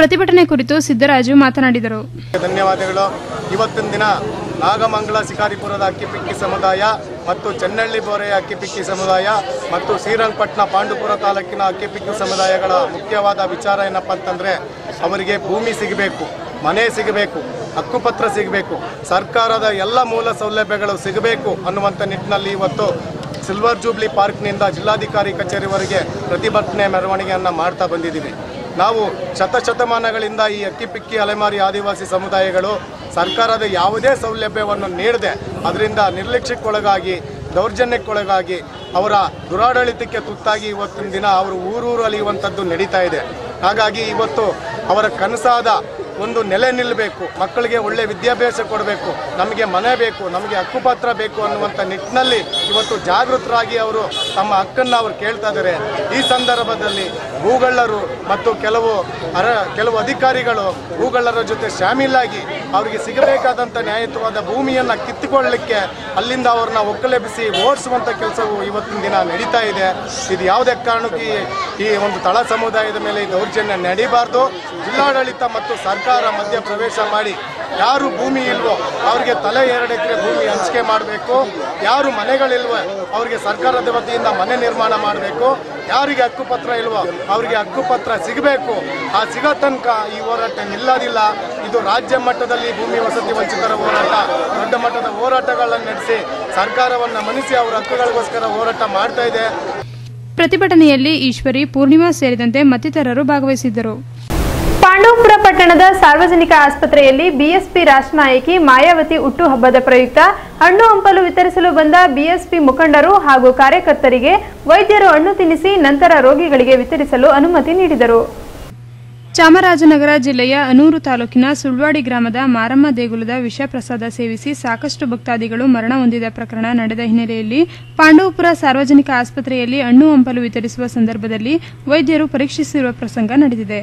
ಪ್ರತಿಭಟನೆ ಕುರಿತು ಸಿದ್ದರಾಜು ಮಾತನಾಡಿದರು. ಧನ್ಯವಾದಗಳು. ಇವತ್ತಿನ ದಿನ ನಾಗಮಂಗಲ ಶಿಕಾರಿಪುರದ ಅಕ್ಕಿಪಿಕ್ಕಿ ಸಮುದಾಯ ಮತ್ತು ಚೆನ್ನಳ್ಳಿ ಬೋರೆಯ ಅಕ್ಕಿಪಿಕ್ಕಿ ಸಮುದಾಯ ಮತ್ತು ಶ್ರೀರಂಗಪಟ್ಟಣ ಪಾಂಡುಪುರ ತಾಲೂಕಿನ ಅಕ್ಕಿಪಿಕ್ಕಿ ಸಮುದಾಯಗಳ ಮುಖ್ಯವಾದ ವಿಚಾರ ಏನಪ್ಪ ಅಂತಂದರೆ ಅವರಿಗೆ ಭೂಮಿ ಸಿಗಬೇಕು, ಮನೆ ಸಿಗಬೇಕು, ಹಕ್ಕುಪತ್ರ ಸಿಗಬೇಕು, ಸರ್ಕಾರದ ಎಲ್ಲ ಮೂಲ ಸೌಲಭ್ಯಗಳು ಸಿಗಬೇಕು ಅನ್ನುವಂಥ ನಿಟ್ಟಿನಲ್ಲಿ ಇವತ್ತು ಸಿಲ್ವರ್ ಜೂಬ್ಲಿ ಪಾರ್ಕ್ನಿಂದ ಜಿಲ್ಲಾಧಿಕಾರಿ ಕಚೇರಿವರೆಗೆ ಪ್ರತಿಭಟನೆ ಮೆರವಣಿಗೆಯನ್ನು ಮಾಡ್ತಾ ಬಂದಿದ್ದೀವಿ. ನಾವು ಶತಶತಮಾನಗಳಿಂದ ಈ ಅಕ್ಕಿಪಿಕ್ಕಿ ಅಲೆಮಾರಿ ಆದಿವಾಸಿ ಸಮುದಾಯಗಳು ಸರ್ಕಾರದ ಯಾವುದೇ ಸೌಲಭ್ಯವನ್ನು ನೀಡದೆ ಅದರಿಂದ ನಿರ್ಲಕ್ಷ್ಯಕ್ಕೊಳಗಾಗಿ, ದೌರ್ಜನ್ಯಕ್ಕೊಳಗಾಗಿ, ಅವರ ದುರಾಡಳಿತಕ್ಕೆ ತುತ್ತಾಗಿ ಇವತ್ತಿನ ದಿನ ಅವರು ಊರೂರು ಅಲಿಯುವಂಥದ್ದು ನಡೀತಾ ಇದೆ. ಹಾಗಾಗಿ ಇವತ್ತು ಅವರ ಕನಸಾದ ಒಂದು ನೆಲೆ ನಿಲ್ಲಬೇಕು ಮಕ್ಕಳಿಗೆ ಒಳ್ಳೆ ವಿದ್ಯಾಭ್ಯಾಸ ಕೊಡಬೇಕು, ನಮಗೆ ಮನೆ ಬೇಕು, ನಮಗೆ ಹಕ್ಕುಪತ್ರ ಬೇಕು ಅನ್ನುವಂಥ ನಿಟ್ಟಿನಲ್ಲಿ ಇವತ್ತು ಜಾಗೃತರಾಗಿ ಅವರು ತಮ್ಮ ಹಕ್ಕನ್ನು ಅವರು ಕೇಳ್ತಾ ಇದ್ದಾರೆ. ಈ ಸಂದರ್ಭದಲ್ಲಿ ಭೂಗಳ್ಳರು ಮತ್ತು ಕೆಲವು ಅರ, ಕೆಲವು ಅಧಿಕಾರಿಗಳು ಭೂಗಳ್ಳರ ಜೊತೆ ಶಾಮೀಲಾಗಿ ಅವರಿಗೆ ಸಿಗಬೇಕಾದಂಥ ನ್ಯಾಯಯುತವಾದ ಭೂಮಿಯನ್ನು ಕಿತ್ತುಕೊಳ್ಳಲಿಕ್ಕೆ ಅಲ್ಲಿಂದ ಅವ್ರನ್ನ ಒಕ್ಕಲೆಬ್ಬಿಸಿ ಓಡಿಸುವಂಥ ಕೆಲಸವು ಇವತ್ತಿನ ದಿನ ನಡೀತಾ ಇದೆ. ಇದು ಯಾವುದೇ ಕಾರಣಕ್ಕೂ ಈ- ಒಂದು ತಳ ಸಮುದಾಯದ ಮೇಲೆ ದೌರ್ಜನ್ಯ ನಡೀಬಾರ್ದು. ಜಿಲ್ಲಾಡಳಿತ ಮತ್ತು ಸರ್ಕಾರ ಮಧ್ಯ ಪ್ರವೇಶ ಮಾಡಿ ಯಾರು ಭೂಮಿ ಇಲ್ವೋ ಅವರಿಗೆ ತಲೆ ಎರಡು ಎಕರೆ ಭೂಮಿ ಹಂಚಿಕೆ ಮಾಡಬೇಕು. ಯಾರು ಮನೆಗಳಿಲ್ವೋ ಅವರಿಗೆ ಸರ್ಕಾರದ ವತಿಯಿಂದ ಮನೆ ನಿರ್ಮಾಣ ಮಾಡಬೇಕು. ಯಾರಿಗೆ ಹಕ್ಕುಪತ್ರ ಇಲ್ವೋ ಅವರಿಗೆ ಹಕ್ಕುಪತ್ರ ಸಿಗಬೇಕು. ಆ ಸಿಗೋ ತನಕ ಈ ಹೋರಾಟ ನಿಲ್ಲೋದಿಲ್ಲ. ಇದು ರಾಜ್ಯ ಮಟ್ಟದಲ್ಲಿ ಭೂಮಿ ವಸತಿ ವಂಚಿತರ ಹೋರಾಟ, ದೊಡ್ಡ ಮಟ್ಟದ ಹೋರಾಟಗಳನ್ನು ನಡೆಸಿ ಸರ್ಕಾರವನ್ನು ಮನಿಸಿ ಅವರ ಹಕ್ಕುಗಳಿಗೋಸ್ಕರ ಹೋರಾಟ ಮಾಡ್ತಾ ಇದೆ. ಪ್ರತಿಭಟನೆಯಲ್ಲಿ ಈಶ್ವರಿ, ಪೂರ್ಣಿಮಾ ಸೇರಿದಂತೆ ಮತ್ತಿತರರು ಭಾಗವಹಿಸಿದ್ದರು. ಪಾಂಡವಪುರ ಪಟ್ಟಣದ ಸಾರ್ವಜನಿಕ ಆಸ್ಪತ್ರೆಯಲ್ಲಿ ಬಿಎಸ್ಪಿ ರಾಷ್ಟ್ರ ನಾಯಕಿ ಮಾಯಾವತಿ ಹುಟ್ಟು ಹಬ್ಬದ ಪ್ರಯುಕ್ತ ಹಣ್ಣು ಹಂಪಲು ವಿತರಿಸಲು ಬಂದ ಬಿಎಸ್ಪಿ ಮುಖಂಡರು ಹಾಗೂ ಕಾರ್ಯಕರ್ತರಿಗೆ ವೈದ್ಯರು ಹಣ್ಣು ತಿನ್ನಿಸಿ ನಂತರ ರೋಗಿಗಳಿಗೆ ವಿತರಿಸಲು ಅನುಮತಿ ನೀಡಿದರು. ಚಾಮರಾಜನಗರ ಜಿಲ್ಲೆಯ ಅನೂರು ತಾಲೂಕಿನ ಸುಳ್ವಾಡಿ ಗ್ರಾಮದ ಮಾರಮ್ಮ ದೇಗುಲದ ವಿಷಪ್ರಸಾದ ಸೇವಿಸಿ ಸಾಕಷ್ಟು ಭಕ್ತಾದಿಗಳು ಮರಣ ಹೊಂದಿದ ಪ್ರಕರಣ ನಡೆದ ಹಿನ್ನೆಲೆಯಲ್ಲಿ ಪಾಂಡವಪುರ ಸಾರ್ವಜನಿಕ ಆಸ್ಪತ್ರೆಯಲ್ಲಿ ಹಣ್ಣು ಹಂಪಲು ವಿತರಿಸುವ ಸಂದರ್ಭದಲ್ಲಿ ವೈದ್ಯರು ಪರೀಕ್ಷಿಸಿರುವ ಪ್ರಸಂಗ ನಡೆದಿದೆ.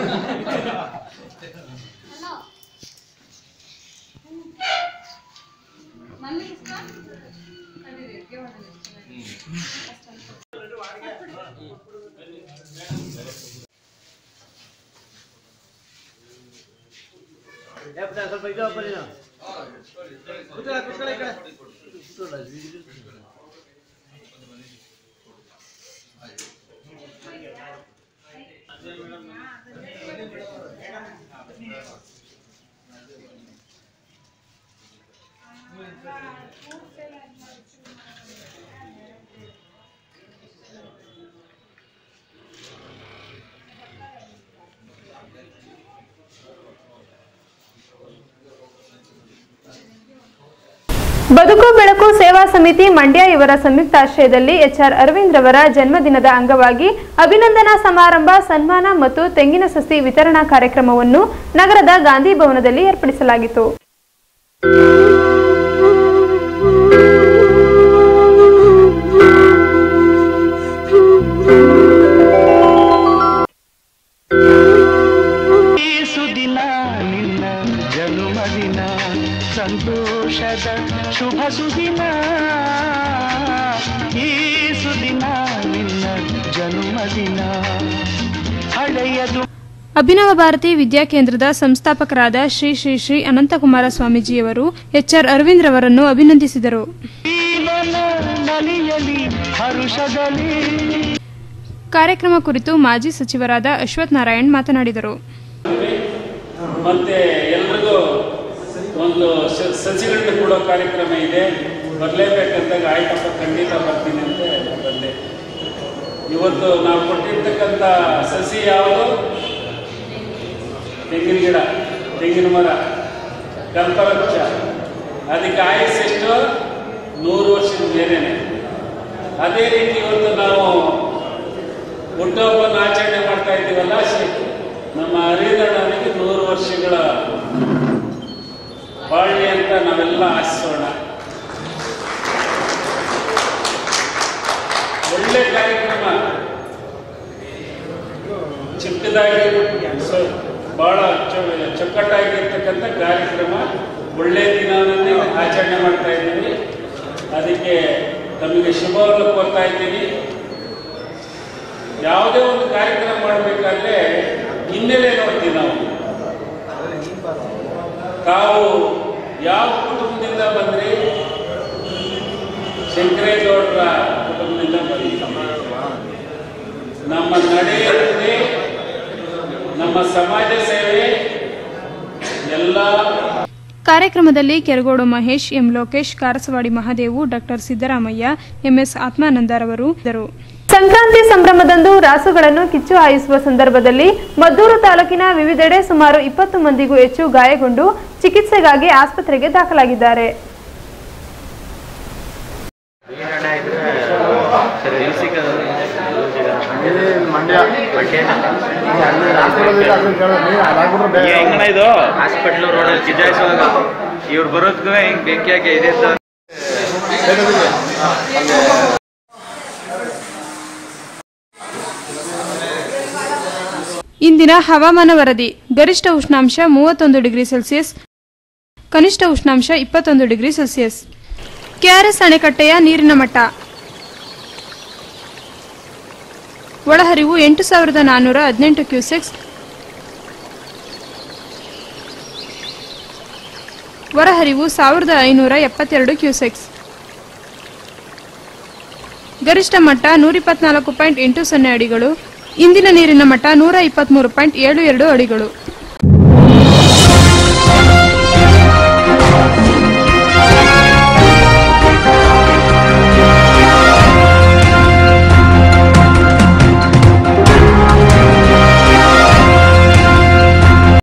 ಬದುಕು ಬೆಳಕು ಸೇವಾ ಸಮಿತಿ ಮಂಡ್ಯ ಇವರ ಸಂಯುಕ್ತಾಶ್ರಯದಲ್ಲಿ ಎಚ್ಆರ್ ಅರವಿಂದ್ ರವರ ಜನ್ಮದಿನದ ಅಂಗವಾಗಿ ಅಭಿನಂದನಾ ಸಮಾರಂಭ, ಸನ್ಮಾನ ಮತ್ತು ತೆಂಗಿನ ಸಸಿ ವಿತರಣಾ ಕಾರ್ಯಕ್ರಮವನ್ನು ನಗರದ ಗಾಂಧಿ ಭವನದಲ್ಲಿ ಏರ್ಪಡಿಸಲಾಗಿತ್ತು. ಅಭಿನವ ಭಾರತಿ ವಿದ್ಯಾಕೇಂದ್ರದ ಸಂಸ್ಥಾಪಕರಾದ ಶ್ರೀ ಶ್ರೀ ಶ್ರೀ ಅನಂತಕುಮಾರ ಸ್ವಾಮೀಜಿಯವರು ಎಚ್ಆರ್ ಅರವಿಂದ್ ರವರನ್ನು ಅಭಿನಂದಿಸಿದರು. ಕಾರ್ಯಕ್ರಮ ಕುರಿತು ಮಾಜಿ ಸಚಿವರಾದ ಅಶ್ವಥ್ ನಾರಾಯಣ್ ಮಾತನಾಡಿದರು. ಮತ್ತೆ ಎಲ್ರಿಗೂ ಒಂದು ಸಸಿಗಳನ್ನ ಕೊಡೋ ಕಾರ್ಯಕ್ರಮ ಇದೆ. ಬರಲೇಬೇಕಂದಾಗ ಆಯ್ತಪ್ಪ, ಖಂಡಿತ ಬರ್ತೀನಿ ಅಂತ ಬಂದೆ. ಇವತ್ತು ನಾವು ಕೊಟ್ಟಿರ್ತಕ್ಕಂಥ ಸಸಿ ಯಾವುದು? ತೆಂಗಿನ ಗಿಡ, ತೆಂಗಿನ ಮರ ಕಲ್ಪವೃಕ್ಷ ಅದಕ್ಕೆ ಆಯಸ್ಸೆಷ್ಟು ನೂರು ವರ್ಷದ ಮೇಲೇನೆ. ಅದೇ ರೀತಿ ಇವತ್ತು ನಾವು ಹುಟ್ಟುಹಬ್ಬನ ಆಚರಣೆ ಮಾಡ್ತಾ ಇದ್ದೀವಲ್ಲ ನಮ್ಮ ಹರಿದಣ್ಣನಿಗೆ ನೂರು ವರ್ಷಗಳ ಬಾಳ್ವೆ ಅಂತ ನಾವೆಲ್ಲ ಆಶಿಸೋಣ ಒಳ್ಳೆ ಕಾರ್ಯಕ್ರಮ. ಚಿಕ್ಕದಾಗಿ ಬಹಳ ಚೊಕ್ಕಟ್ಟಾಗಿರ್ತಕ್ಕಂಥ ಕಾರ್ಯಕ್ರಮ. ಒಳ್ಳೆ ದಿನವನ್ನೇ ಆಚರಣೆ ಮಾಡ್ತಾ ಇದ್ದೀವಿ. ಅದಕ್ಕೆ ತಮಗೆ ಶುಭವನ್ನು ಕೋರ್ತಾ ಇದ್ದೀವಿ. ಯಾವುದೇ ಒಂದು ಕಾರ್ಯಕ್ರಮ ಮಾಡಬೇಕಾದ್ರೆ ಹಿನ್ನೆಲೆ ನೋಡ್ತೀವಿ ನಾವು. ತಾವು ಯಾವ ಕುಟುಂಬದಿಂದ ಬಂದ್ರಿ? ಶಂಕರೇಗೌಡರ ಕುಟುಂಬದಿಂದ ಬಂದ್ರಿ. ನಮ್ಮ ನಡೆಯುತ್ತೆ ನಮ್ಮ ಸಮಾಜ ಸೇವೆ ಎಲ್ಲ ಕಾರ್ಯಕ್ರಮದಲ್ಲಿ Keragodu Mahesh M Lokesh Karasavadi Mahadevu doctor Siddaramaiah M S ಆತ್ಮಾನಂದರವರು ಇದ್ದರು. ಸಂಕ್ರಾಂತಿ ಸಂಭ್ರಮದಂದು ರಾಸುಗಳನ್ನು ಕಿಚ್ಚು ಹಾಯಿಸುವ ಸಂದರ್ಭದಲ್ಲಿ ಮದ್ದೂರು ತಾಲೂಕಿನ ವಿವಿಧೆಡೆ ಸುಮಾರು ಇಪ್ಪತ್ತು ಮಂದಿಗೂ ಹೆಚ್ಚು ಗಾಯಗೊಂಡು ಚಿಕಿತ್ಸೆಗಾಗಿ ಆಸ್ಪತ್ರೆಗೆ ದಾಖಲಾಗಿದ್ದಾರೆ. ರೋಡಲ್ಲಿ ಇವ್ರು ಬರೋದ್ಗೂ ಹಿಂಗ್ ಬೆಂಕಿ ಇದೆ ಸರ್ ಇಂದಿನ ಹವಾಮಾನ ವರದಿ. ಗರಿಷ್ಠ ಉಷ್ಣಾಂಶ ಮೂವತ್ತೊಂದು ಡಿಗ್ರಿ ಸೆಲ್ಸಿಯಸ್, ಕನಿಷ್ಠ ಉಷ್ಣಾಂಶ ಇಪ್ಪತ್ತೊಂದು ಡಿಗ್ರಿ ಸೆಲ್ಸಿಯಸ್. ಕೆಆರ್ಎಸ್ ಅಣೆಕಟ್ಟೆಯ ನೀರಿನ ಮಟ್ಟ. ಒಳಹರಿವು ಎಂಟು ಸಾವಿರದ ನಾನ್ನೂರ ಹದಿನೆಂಟು ಕ್ಯೂಸೆಕ್ಸ್. ಹೊರಹರಿವು ಸಾವಿರದ ಐನೂರ ಎಪ್ಪತ್ತೆರಡು ಕ್ಯೂಸೆಕ್ಸ್. ಗರಿಷ್ಠ ಮಟ್ಟ ನೂರ ಇಪ್ಪತ್ನಾಲ್ಕು ಪಾಯಿಂಟ್ ಎಂಟು ಸೊನ್ನೆ ಅಡಿಗಳು. ಇಂದಿನ ನೀರಿನ ಮಟ್ಟ ನೂರ ಇಪ್ಪತ್ತ್ಮೂರು ಪಾಯಿಂಟ್ ಏಳು ಎರಡು ಅಡಿಗಳು.